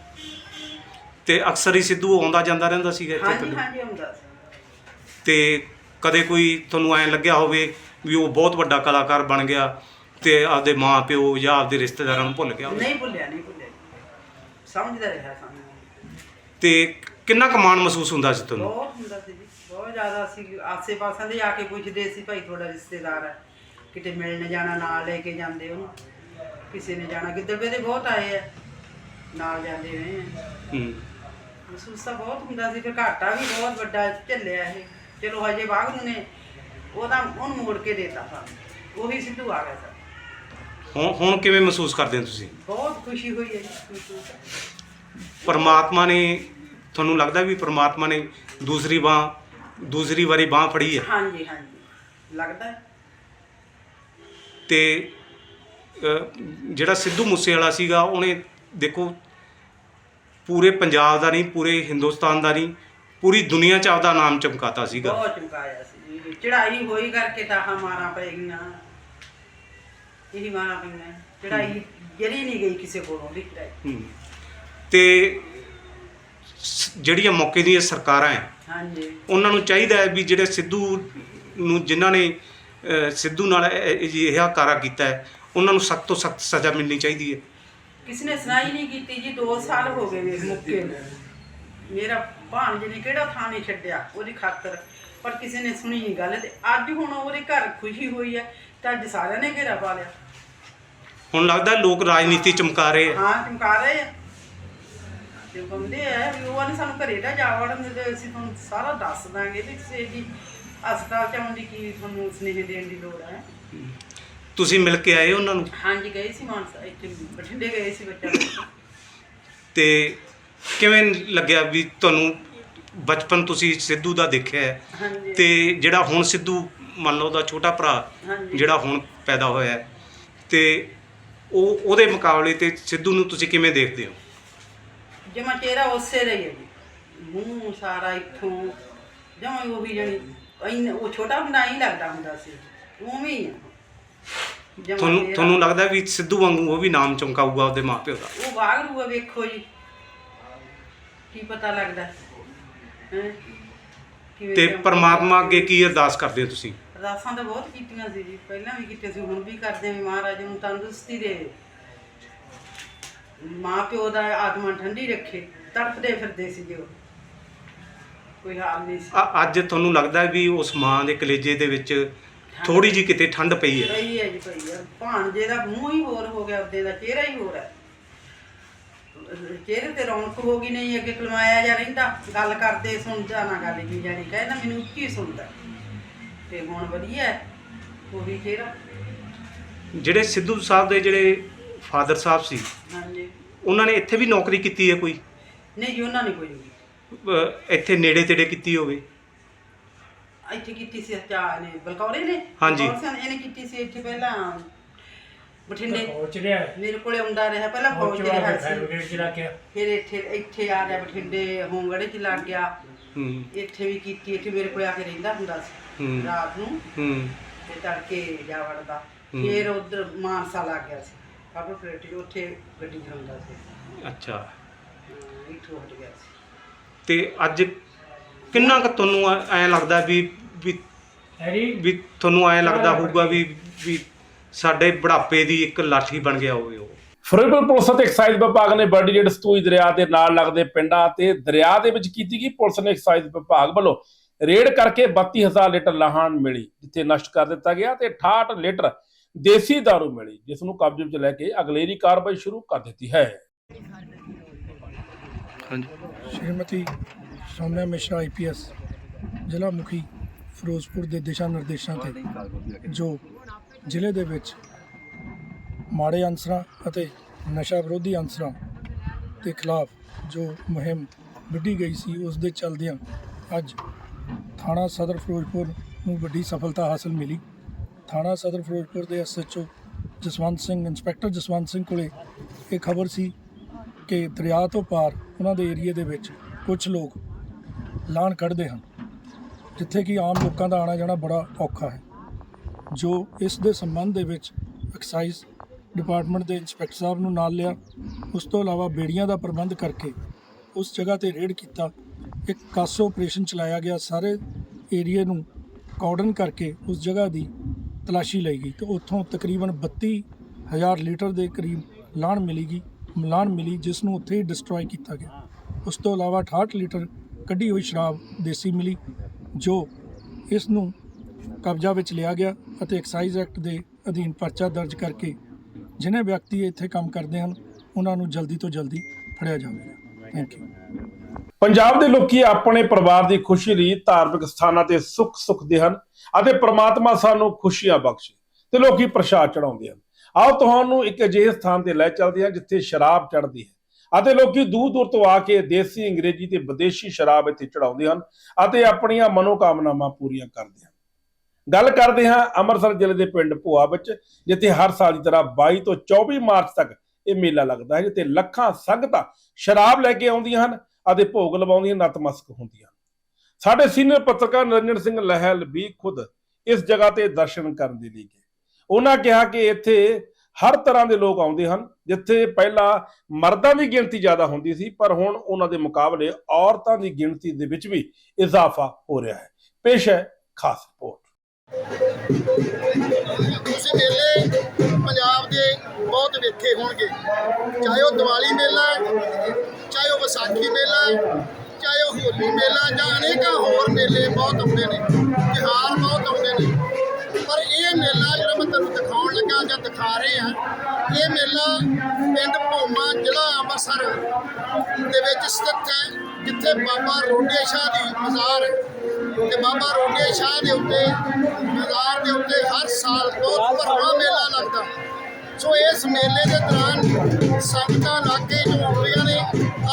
ਤੇ ਅਕਸਰ ਹੀ ਸਿੱਧੂ ਆਉਂਦਾ ਜਾਂਦਾ ਰਹਿੰਦਾ ਸੀਗਾ ਇੱਥੇ ਹਾਂਜੀ? ਹਾਂਜੀ ਆਉਂਦਾ ਸੀ। ਤੇ ਕਦੇ ਕੋਈ ਤੁਹਾਨੂੰ ਐ ਲੱਗਿਆ ਹੋਵੇ ਵੀ ਉਹ ਬਹੁਤ ਵੱਡਾ ਕਲਾਕਾਰ ਬਣ ਗਿਆ ਤੇ ਆਪਦੇ ਮਾਂ ਪਿਓ ਜਾਂ ਆਪਦੇ ਰਿਸ਼ਤੇਦਾਰਾਂ ਨੂੰ ਭੁੱਲ ਗਿਆ ਹੋਵੇ? ਨਹੀਂ ਭੁੱਲਿਆ ਨਹੀਂ ਭੁੱਲਿਆ। ਸਮਝਦਾ ਰਿਹਾ ਸਾਨੂੰ। ਤੇ ਕਿੰਨਾ ਕੁ ਮਾਣ ਮਹਿਸੂਸ ਹੁੰਦਾ ਸੀ ਤੁਹਾਨੂੰ? ਬਹੁਤ ਹੁੰਦਾ ਸੀ ਜੀ ਬਹੁਤ ਜ਼ਿਆਦਾ ਅਸੀਂ ਆਸੇ ਪਾਸੇ ਦੇ ਆ ਕੇ ਪੁੱਛਦੇ ਸੀ ਭਾਈ ਤੁਹਾਡਾ ਰਿਸ਼ਤੇਦਾਰ ਹੈ ਕਿਤੇ ਮਿਲਣ ਜਾਣਾ ਨਾਲ ਲੈ ਕੇ ਜਾਂਦੇ ਉਹਨੂੰ ਕਿਸੇ ਨੇ ਜਾਣਾ ਗਿੱਦੜਵੇ ਦੇ ਬਹੁਤ ਆਏ ਆ ਨਾਲ ਜਾਂਦੇ ਨੇ ਹੂੰ। ਮਹਿਸੂਸ ਤਾਂ ਬਹੁਤ ਹੁੰਦਾ ਸੀ ਫਿਰ ਘਾਟਾ ਵੀ ਬਹੁਤ ਵੱਡਾ ਝੱਲਿਆ ਇਹ। ਚਲੋ ਹਜੇ ਬਾਗਰੂ ਨੇ ਉਹਦਾ ਉਹਨੂੰ ਮੋੜ ਕੇ ਦੇਤਾ ਸਾਨੂੰ ਉਹੀ ਸਿੱਧੂ ਆ ਗਿਆ ਸਰ ਹੁਣ ਹੁਣ ਕਿਵੇਂ ਮਹਿਸੂਸ ਕਰਦੇ ਹੋ ਤੁਸੀਂ? ਬਹੁਤ ਖੁਸ਼ੀ ਹੋਈ ਹੈ ਜੀ ਮਹਿਸੂਸ। ਪਰਮਾਤਮਾ ਨੇ ਤੁਹਾਨੂੰ ਲੱਗਦਾ ਵੀ ਪਰਮਾਤਮਾ ਨੇ ਦੂਸਰੀ ਬਾਹ ਦੂਸਰੀ ਵਾਰੀ ਬਾਹ ਫੜੀ ਹੈ? ਹਾਂਜੀ ਹਾਂਜੀ। ਲੱਗਦਾ ਹੈ। ਤੇ ਅ, ਜਿਹੜਾ ਸਿੱਧੂ ਮੂਸੇਵਾਲਾ ਸੀਗਾ ਉਹਨੇ ਦੇਖੋ ਪੂਰੇ ਪੰਜਾਬ ਦਾ ਨਹੀਂ ਪੂਰੇ ਹਿੰਦੁਸਤਾਨ ਦਾ ਨਹੀਂ ਪੂਰੀ ਦੁਨੀਆ 'ਚ ਆਪਦਾ ਨਾਮ ਚਮਕਾਤਾ ਸੀਗਾ। ਬਹੁਤ ਚਮਕਾਇਆ ਸੀ ਜੀ। ਚੜਾਈ ਹੋਈ ਕਰਕੇ ਤਾਂ ਆਹ ਮਾਰਾਂ ਪੈ ਗਈਆਂ। ਇਹੀ ਮਾਰਾਂ ਪਈਆਂ। ਚੜਾਈ ਜਰੀ ਨਹੀਂ ਗਈ ਕਿਸੇ ਕੋਲੋਂ ਵੀ। ਚੜਾਈ ਹੂੰ। ਤੇ ਸ- ਜਿਹੜੀਆਂ ਮੌਕੇ ਦੀਆਂ ਸਰਕਾਰਾਂ ਹੈ ਹਾਂਜੀ। ਉਹਨਾਂ ਨੂੰ ਚਾਹੀਦਾ ਹੈ ਵੀ ਜਿਹੜੇ ਸਿੱਧੂ ਨੂੰ ਜਿਨ੍ਹਾਂ ਨੇ ਅ, ਸਿੱਧੂ ਨਾਲ ਇਹ- ਕਾਰਾ ਕੀਤਾ ਹੈ ਉਹਨਾਂ ਨੂੰ ਸਖਤ ਤੋਂ ਸਖਤ ਸਜ਼ਾ ਮਿਲਣੀ ਚਾਹੀਦੀ ਹੈ ਕਿਸੇ ਨੇ ਸੁਣਾਈ ਨਹੀਂ ਕੀਤੀ ਜੀ 2 ਸਾਲ ਹੋ ਗਏ ਵੇ ਮੁੱਕੇ ਨੂੰ। ਮੇਰਾ ਭਾਣਜੇ ਨੇ ਕਿਹੜਾ ਥਾਂ ਨਹੀਂ ਛੱਡਿਆ ਉਹਦੀ ਖਾਤਰ ਪਰ ਕਿਸੇ ਨੇ ਸੁਣੀ ਨਹੀਂ ਗੱਲ ਤੇ ਅੱਜ ਹੁਣ ਉਹਦੇ ਘਰ ਖੁਸ਼ੀ ਹੋਈ ਹੈ ਤਾਂ ਅੱਜ ਸਾਰਿਆਂ ਨੇ ਘੇਰਾ ਪਾ ਲਿਆ। ਹੁਣ ਲੱਗਦਾ ਲੋਕ ਰਾਜਨੀਤੀ ਚਮਕਾ ਰਹੇ ਹਾਂ ਚਮਕਾ ਰਹੇ ਆ ਤੇ ਉਹ ਕਹਿੰਦੇ ਆ ਵੀ ਉਹ ਨੇ ਸਾਨੂੰ ਘਰੇ ਦਾ ਜਾ ਵੜਨ ਦੇ ਅਸੀਂ ਤੁਹਾਨੂੰ ਸਾਰਾ ਦੱਸ ਦਾਂਗੇ ਵੀ ਕਿਸੇ ਦੀ ਹਸਪਤਾਲ ਚ ਆਉਣ ਦੀ ਕੀ ਤੁਹਾਨੂੰ ਸੁਨੇਹੇ ਦੇਣ ਦੀ ਲੋੜ ਹੈ। ਤੁਸੀਂ ਮਿਲ ਕੇ ਆਏ ਉਹਨਾਂ ਨੂੰ? ਹਾਂਜੀ ਗਏ ਸੀ ਮਾਨਸਾ ਇੱਥੇ ਬਠਿੰਡੇ ਗਏ ਸੀ ਬੱਚਾ। ਲੈ। ਤੇ ਕਿਵੇਂ ਲੱਗਿਆ ਵੀ ਤੁਹਾਨੂੰ ਬਚਪਨ ਤੁਸੀਂ ਸਿੱਧੂ ਦਾ ਦੇਖਿਆ ਹੈ? ਹਾਂਜੀ। ਤੇ ਜਿਹੜਾ ਹੁਣ ਸਿੱਧੂ ਮੰਨ ਲਓ ਉਹਦਾ ਛੋਟਾ ਭਰਾ ਹਾਂਜੀ। ਜਿਹੜਾ ਹੁਣ ਪੈਦਾ ਹੋਇਆ ਹੈ ਤੇ ਉਹ ਉਹਦੇ ਮੁਕਾਬਲੇ ਤੇ ਸਿੱਧੂ ਨੂੰ ਤੁਸੀਂ ਕਿਵੇਂ ਦੇਖਦੇ ਹੋ? ਜਮਾ ਚਿਹਰਾ ਉਸੇ ਦਾ ਹੀ ਹੈ ਜੀ। ਮੂੰਹ ਸਾਰਾ ਇੱਥੋਂ ਜਮਾ ਉਹੀ ਜਣੀ ਇੰਨਾ ਉਹ ਛੋਟਾ ਹੁੰਦਾ ਹੀ ਲੱਗਦਾ ਹੁੰਦਾ ਸੀ। ਉਵੇਂ ਹੀ ਆ। ਤੁਹਾਨੂੰ ਲੱਗਦਾ ਵੀ ਸਿੱਧੂ ਵਾਂਗੂ ਉਹ ਵੀ ਨਾਮ ਚਮਕਾਊਗਾ ਉਹਦੇ ਮਾਪਿਓ ਦਾ? ਉਹ ਵਾਗਰੂ ਵੇਖੋ ਜੀ। ਕੀ ਪਤਾ ਲੱਗਦਾ। ਤੇ ਪਰਮਾਤਮਾ ਅੱਗੇ ਕੀ ਅਰਦਾਸ ਕਰਦੇ ਹੋ ਤੁਸੀਂ? ਅਰਦਾਸਾਂ ਤਾਂ ਬਹੁਤ ਕੀਤੀਆਂ ਸੀ ਜੀ। ਪਹਿਲਾਂ ਵੀ ਕੀਤੀਆਂ ਸੀ ਹੁਣ ਵੀ ਕਰਦੇ ਹਾਂ ਵੀ ਮਹਾਰਾਜ ਨੂੰ ਤੰਦਰੁਸਤੀ ਦੇ ਮਾਂ ਪਿਓ ਦਾ ਆਤਮਾ ਠੰਡੀ ਰੱਖੇ ਤੜਫਦੇ ਫਿਰਦੇ ਸੀ ਜੋ ਕੋਈ ਹਾਲ ਨਹੀਂ ਸੀ। ਅ- ਅੱਜ ਤੁਹਾਨੂੰ ਲੱਗਦਾ ਵੀ ਉਸ ਮਾਂ ਦੇ ਕਲੇਜੇ ਦੇ ਵਿੱਚ ਥੋੜੀ ਜੀ ਕਿਤੇ ਠੰਡ ਪਈ ਹੈ? ਪਈ ਹੈ ਜੀ ਪਈ ਹੈ। ਭਾਣਜੇ ਦਾ ਮੂੰਹ ਹੀ ਹੋਰ ਹੋ ਗਿਆ ਉਹਦੇ ਦਾ ਚਿਹਰਾ ਹੀ ਹੋਰ ਹੈ। ਚਿਹਰੇ ਤੇ ਰੌਣਕ ਹੋ ਗਈ ਨਹੀਂ ਅੱਗੇ ਕਲਮਾਇਆ ਜਾ ਰਹਿੰਦਾ। ਗੱਲ ਕਰਦੇ ਸੁਣਦਾ ਨਾ ਗੱਲ ਕੀ ਜਾਣੀ। ਕਹਿੰਦਾ ਮੈਨੂੰ ਉੱਚੀ ਸੁਣਦਾ? ਤੇ ਹੁਣ ਵਧੀਆ ਹੈ ਉਹੀ ਚਿਹਰਾ। ਜਿਹੜੇ ਸਿੱਧੂ ਸਾਹਿਬ ਦੇ ਜਿਹੜੇ ਫਾਦਰ ਸਾਹਿਬ ਸੀ। ਹਾਂਜੀ। ਉਹਨਾਂ ਨੇ ਇੱਥੇ ਵੀ ਨੌਕਰੀ ਕੀਤੀ ਹੈ ਕੋਈ? ਨਹੀਂ ਜੀ ਉਹਨਾਂ ਨੇ ਕੋਈ ਨਹੀਂ। ਅਹ, ਇੱਥੇ ਨੇੜੇ ਤੇੜੇ ਕੀਤੀ ਹੋਵੇ। ਇੱਥੇ ਕੀਤੀ ਸੀ ਚਾਹ ਨੇ ਬਲਕੌਰੇ ਨੇ? ਹਾਂਜੀ। ਬਲਕੌਰ ਸਿੰਘ ਇਹਨੇ ਕੀਤੀ ਸੀ ਇੱਥੇ ਪਹਿਲਾਂ ਬਠਿੰਡੇ। ਮੇਰੇ ਕੋਲੇ ਆਉਂਦਾ ਰਿਹਾ ਪਹਿਲਾਂ ਫੌਜ ਚ ਰਿਹਾ ਸੀ। ਫਿਰ ਇੱਥੇ ਇੱਥੇ ਆ ਗਿਆ ਬਠਿੰਡੇ ਹੋਂਗੜੇ ਚ ਲੱਗ ਗਿਆ। ਹੂੰ। ਇੱਥੇ ਵੀ ਕੀਤੀ ਇੱਥੇ ਮੇਰੇ ਕੋਲੇ ਆ ਕੇ ਰਹਿੰਦਾ ਹੁੰਦਾ ਸੀ ਹੂੰ। ਰਾਤ ਨੂੰ। ਹੂੰ। ਤੇ ਤੜਕੇ ਜਾ ਵੜਦਾ। ਹੂੰ। ਫਿਰ ਉਧਰ ਮਾਨਸਾ ਲੱਗ ਗਿਆ ਸੀ। ਕਾਬਲ ਪਲੇਟ ਉੱਥੇ ਗੱਡੀ ਚਲਾਉਂਦਾ ਸੀ। ਅੱਛਾ। ਹਾਂ, ਇੱਥੋਂ ਹਟ ਗਿਆ ਸੀ। ਤੇ ਅੱਜ ਕਿੰਨਾ ਕੁ ਤੁਹਾਨੂੰ ਐ- ਲੱਗਦਾ ਵੀ ਵੀ ਵੀ ਤੁਹਾਨੂੰ ਐਂ ਲੱਗਦਾ ਹੋਊਗਾ ਵੀ ਵੀ ਸਾਡੇ ਬੁਢਾਪੇ ਦੀ ਇੱਕ ਲਾਠੀ ਬਣ ਗਿਆ ਹੋਵੇ ਉਹ? ਫਿਰੋਜ਼ਪੁਰ ਪੁਲਿਸ ਅਤੇ ਐਕਸਾਈਜ਼ ਵਿਭਾਗ ਨੇ ਬਰਡੀ ਜੇਡ ਸਤੂਈ ਦਰਿਆ ਦੇ ਨਾਲ ਲੱਗਦੇ ਪਿੰਡਾਂ ਤੇ ਦਰਿਆ ਦੇ ਵਿੱਚ ਕੀਤੀ ਗਈ। ਪੁਲਿਸ ਨੇ ਐਕਸਾਈਜ਼ ਵਿਭਾਗ ਵੱਲੋਂ ਰੇਡ ਕਰਕੇ 32000 ਲੀਟਰ ਲਾਹਣ ਮਿਲੀ ਜਿੱਥੇ ਨਸ਼ਟ ਕਰ ਦਿੱਤਾ ਗਿਆ ਤੇ 68 ਲੀਟਰ ਦੇਸੀ ਦਾਰੂ ਮਿਲੀ ਜਿਸ ਨੂੰ ਕਬਜ਼ੇ ਵਿੱਚ ਲੈ ਕੇ ਅਗਲੇਰੀ ਕਾਰਵਾਈ ਸ਼ੁਰੂ ਕਰ ਦਿੱਤੀ ਹੈ। ਹਾਂਜੀ। ਸ਼੍ਰੀਮਤੀ ਸੌਮਿਆ ਮਿਸ਼ਰਾ ਆਈਪੀਐਸ ਜ਼ਿਲ੍ਹਾ ਮੁਖੀ ਫਿਰੋਜ਼ਪੁਰ ਦੇ ਦਿਸ਼ਾ ਨਿਰਦੇਸ਼ਾਂ ਤੇ ਜੋ ਜ਼ਿਲ੍ਹੇ ਦੇ ਵਿੱਚ ਮਾੜੇ ਅਨਸਰਾਂ ਅਤੇ ਨਸ਼ਾ ਵਿਰੋਧੀ ਅਨਸਰਾਂ ਦੇ ਖਿਲਾਫ ਜੋ ਮੁਹਿੰਮ ਵਿੱਢੀ ਗਈ ਸੀ ਉਸ ਦੇ ਚੱਲਦਿਆਂ ਅੱਜ ਥਾਣਾ ਸਦਰ ਫਿਰੋਜ਼ਪੁਰ ਨੂੰ ਵੱਡੀ ਸਫਲਤਾ ਹਾਸਲ ਮਿਲੀ। ਥਾਣਾ ਸਦਰ ਫਿਰੋਜ਼ਪੁਰ ਦੇ ਐਸਐਚਓ ਜਸਵੰਤ ਸਿੰਘ, ਇੰਸਪੈਕਟਰ ਜਸਵੰਤ ਸਿੰਘ ਕੋਲੇ ਇਹ ਖਬਰ ਸੀ ਕਿ ਦਰਿਆ ਤੋਂ ਪਾਰ ਉਹਨਾਂ ਦੇ ਏਰੀਏ ਦੇ ਵਿੱਚ ਕੁਝ ਲੋਕ ਲਾਣ ਕੱਢਦੇ ਹਨ, ਜਿੱਥੇ ਕਿ ਆਮ ਲੋਕਾਂ ਦਾ ਆਣਾ ਜਾਣਾ ਬੜਾ ਔਖਾ ਹੈ, ਜੋ ਇਸ ਦੇ ਸੰਬੰਧ ਦੇ ਵਿੱਚ ਐਕਸਾਈਜ਼ ਡਿਪਾਰਟਮੈਂਟ ਦੇ ਇੰਸਪੈਕਟਰ ਸਾਹਿਬ ਨੂੰ ਨਾਲ ਲਿਆ, ਉਸ ਤੋਂ ਇਲਾਵਾ ਬੇੜੀਆਂ ਦਾ ਪ੍ਰਬੰਧ ਕਰਕੇ ਉਸ ਜਗ੍ਹਾ ਤੇ ਰੇਡ ਕੀਤਾ, ਇੱਕ ਕਾਸੋ ਆਪਰੇਸ਼ਨ ਚਲਾਇਆ ਗਿਆ, ਸਾਰੇ ਏਰੀਏ ਨੂੰ ਕਾਰਡਨ ਕਰਕੇ ਉਸ ਜਗ੍ਹਾ ਦੀ ਤਲਾਸ਼ੀ ਲਈ ਗਈ ਤੇ ਉੱਥੋਂ ਤਕਰੀਬਨ 32000 ਲੀਟਰ ਦੇ ਕਰੀਬ ਲਾਣ ਮਿਲੀਗੀ ਲਾਣ ਮਿਲੀ ਜਿਸ ਨੂੰ ਉੱਥੇ ਹੀ ਡਿਸਟਰੋਏ ਕੀਤਾ ਗਿਆ। ਉਸ ਤੋਂ ਇਲਾਵਾ 68 ਲੀਟਰ ਕੱਢੀ ਹੋਈ ਸ਼ਰਾਬ ਦੇਸੀ ਮਿਲੀ, ਜੋ ਇਸ ਨੂੰ ਕਬਜ਼ਾ ਵਿੱਚ ਲਿਆ ਗਿਆ ਅਤੇ ਐਕਸਾਈਜ਼ ਐਕਟ ਦੇ ਅਧੀਨ ਪਰਚਾ ਦਰਜ ਕਰਕੇ ਜਿਹਨੇ ਵਿਅਕਤੀ ਇੱਥੇ ਕੰਮ ਕਰਦੇ ਹਨ, ਉਹਨਾਂ ਨੂੰ ਜਲਦੀ ਤੋਂ ਜਲਦੀ ਫੜਿਆ ਜਾਵੇਗਾ। ਥੈਂਕ ਯੂ ਪੰਜਾਬ ਦੇ ਲੋਕੀ ਆਪਣੇ ਪਰਿਵਾਰ ਦੀ ਖੁਸ਼ੀ ਲਈ ਧਾਰਮਿਕ ਸਥਾਨਾਂ ਤੇ ਸੁੱਖ ਸੁੱਖਦੇ ਹਨ ਅਤੇ ਪ੍ਰਮਾਤਮਾ ਸਾਨੂੰ ਖੁਸ਼ੀਆਂ ਬਖਸ਼ੇ ਤੇ ਲੋਕੀ ਪ੍ਰਸ਼ਾਦ ਚੜਾਉਂਦੇ ਹਨ। ਆਓ ਤੁਹਾਨੂੰ ਇੱਕ ਅਜਿਹੇ ਸਥਾਨ ਤੇ ਲੈ ਚੱਲਦੇ ਹਾਂ ਜਿੱਥੇ ਸ਼ਰਾਬ ਚੜ੍ਹਦੀ ਹੈ ਅਤੇ ਲੋਕੀ ਦੂਰ ਦੂਰ ਤੋਂ ਆ ਕੇ ਦੇਸੀ, ਅੰਗਰੇਜ਼ੀ ਤੇ ਵਿਦੇਸ਼ੀ ਸ਼ਰਾਬ ਇੱਥੇ ਚੜਾਉਂਦੇ ਹਨ ਅਤੇ ਆਪਣੀਆਂ ਮਨੋਕਾਮਨਾਵਾਂ ਪੂਰੀਆਂ ਕਰਦੇ ਹਨ। ਗੱਲ ਕਰਦੇ ਹਾਂ ਅੰਮ੍ਰਿਤਸਰ ਜ਼ਿਲ੍ਹੇ ਦੇ ਪਿੰਡ ਭੋਆ ਵਿੱਚ, ਜਿੱਥੇ ਹਰ ਸਾਲ ਦੀ ਤਰ੍ਹਾਂ 22 ਤੋਂ 24 ਮਾਰਚ ਤੱਕ ਇਹ ਮੇਲਾ ਲੱਗਦਾ ਹੈ, ਜਿੱਥੇ ਲੱਖਾਂ ਸੰਗਤਾਂ ਸ਼ਰਾਬ ਲੈ ਕੇ ਆਉਂਦੀਆਂ ਹਨ ਅਤੇ ਭੋਗ ਲਵਾਉਂਦੀਆਂ ਨਤਮਸਤਕ ਹੁੰਦੀਆਂ। ਸਾਡੇ ਸੀਨੀਅਰ ਪੱਤਰਕਾਰ ਨਿਰੰਜਨ ਸਿੰਘ ਲਹਿਲ ਵੀ ਖੁਦ ਇਸ ਜਗ੍ਹਾ ਤੇ ਦਰਸ਼ਨ ਕਰਨ ਦੇ ਲਈ ਗਏ। ਉਹਨਾਂ ਕਿਹਾ ਕਿ ਇੱਥੇ ਹਰ ਤਰ੍ਹਾਂ ਦੇ ਲੋਕ ਆਉਂਦੇ ਹਨ, ਜਿੱਥੇ ਪਹਿਲਾਂ ਮਰਦਾਂ ਦੀ ਗਿਣਤੀ ਜ਼ਿਆਦਾ ਹੁੰਦੀ ਸੀ, ਪਰ ਹੁਣ ਉਹਨਾਂ ਦੇ ਮੁਕਾਬਲੇ ਔਰਤਾਂ ਦੀ ਗਿਣਤੀ ਦੇ ਵਿੱਚ ਵੀ ਇਜ਼ਾਫਾ ਹੋ ਰਿਹਾ ਹੈ। ਪੇਸ਼ ਹੈ ਖਾਸ ਰਿਪੋਰਟ। ਤੁਸੀਂ ਮੇਲੇ ਪੰਜਾਬ ਦੇ ਬਹੁਤ ਵੇਖੇ ਹੋਣਗੇ। ਚਾਹੇ ਉਹ ਦੀਵਾਲੀ ਮੇਲਾ ਹੈ, ਚਾਹੇ ਉਹ ਵਿਸਾਖੀ ਮੇਲਾ ਚਾਹੇ ਉਹ ਹੋਲੀ ਮੇਲਾ ਜਾਂ ਅਨੇਕਾਂ ਹੋਰ ਮੇਲੇ ਬਹੁਤ ਆਉਂਦੇ ਨੇ ਤਿਉਹਾਰ ਬਹੁਤ ਆਉਂਦੇ ਨੇ। ਪਰ ਇਹ ਮੇਲਾ ਜਿਹੜਾ ਮੈਂ ਤੁਹਾਨੂੰ ਦਿਖਾਉਣ ਲੱਗਾ ਜਾਂ ਦਿਖਾ ਰਹੇ ਆ ਇਹ ਮੇਲਾ ਪਿੰਡ ਭੋਮਾ ਜ਼ਿਲ੍ਹਾ ਅੰਮ੍ਰਿਤਸਰ ਦੇ ਵਿੱਚ ਸਥਿਤ ਹੈ ਜਿੱਥੇ ਬਾਬਾ ਰੋਡੇ ਸ਼ਾਹ ਦੀ ਮਜ਼ਾਰ ਹੈ। ਤੇ ਬਾਬਾ ਰੋਡੇ ਸ਼ਾਹ ਦੇ ਉੱਤੇ ਮਜ਼ਾਰ ਦੇ ਉੱਤੇ ਹਰ ਸਾਲ ਬਹੁਤ ਭਰਵਾਂ ਮੇਲਾ ਲੱਗਦਾ। ਸੋ ਇਸ ਮੇਲੇ ਦੇ ਦੌਰਾਨ ਸੰਗਤਾਂ ਲਾਗੇ ਜੋ ਆਉਂਦੀਆਂ ਨੇ,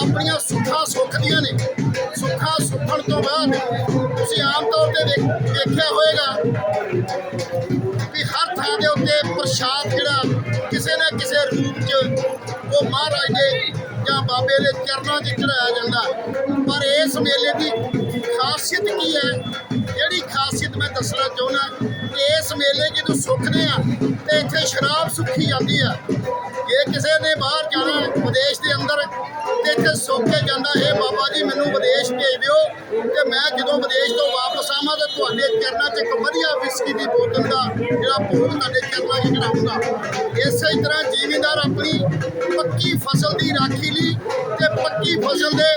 ਆਪਣੀਆਂ ਸੁੱਖਾਂ ਸੁੱਖਦੀਆਂ ਨੇ। ਸੁੱਖਾਂ ਸੁੱਖਣ ਤੋਂ ਬਾਅਦ ਤੁਸੀਂ ਆਮ ਤੌਰ ਤੇ ਵੇਖ- ਵੇਖਿਆ ਹੋਵੇਗਾ ਵੀ ਹਰ ਥਾਂ ਦੇ ਉੱਤੇ ਪ੍ਰਸ਼ਾਦ ਜਿਹੜਾ ਕਿਸੇ ਨਾ ਕਿਸੇ ਰੂਪ 'ਚ ਉਹ ਮਹਾਰਾਜ ਦੇ ਜਾਂ ਬਾਬੇ ਦੇ ਚਰਨਾਂ 'ਚ ਚੜਾਇਆ ਜਾਂਦਾ। ਪਰ ਇਸ ਮੇਲੇ ਦੀ ਖਾਸੀਅਤ ਕੀ ਹੈ? ਜਿਹੜੀ ਖਾਸੀਅਤ ਮੈਂ ਦੱਸਣਾ ਚਾਹੁੰਦਾ ਕਿ ਇਸ ਮੇਲੇ ਜਦੋਂ ਸੁੱਖਦੇ ਆ, ਤੇ ਇੱਥੇ ਸ਼ਰਾਬ ਸੁੱਖੀ ਜਾਂਦੀ ਆ। ਜੇ ਕਿਸੇ ਨੇ ਬਾਹਰ ਜਾਣਾ ਵਿਦੇਸ਼ ਦੇ ਅੰਦਰ, ਤੇ ਇੱਥੇ ਸੁੱਕ ਜਾਂਦਾ, ਹੈ ਬਾਬਾ ਜੀ, ਮੈਨੂੰ ਵਿਦੇਸ਼ ਭੇਜ ਦਿਓ। ਤੇ ਮੈਂ ਜਦੋਂ ਵਿਦੇਸ਼ ਤੋਂ ਵਾਪਸ ਆ ਆਵਾਂ ਤੇ ਤੁਹਾਡੇ ਚਰਨਾਂ 'ਚ ਇੱਕ ਵਧੀਆ ਵਿਸਕੀ ਦੀ ਬੋਤਲ ਦਾ ਜਿਹੜਾ ਭੋਗ ਤੁਹਾਡੇ ਚਰਨਾਂ 'ਚ ਚੜਾਉਂਗਾ ਇਸੇ ਤਰ੍ਹਾਂ ਜ਼ਿਮੀਂਦਾਰ ਆਪਣੀ ਪੱਕੀ ਫਸਲ ਦੀ ਰਾਖੀ ਲਈ ਤੇ ਪੱਕੀ ਫਸਲ ਦੇ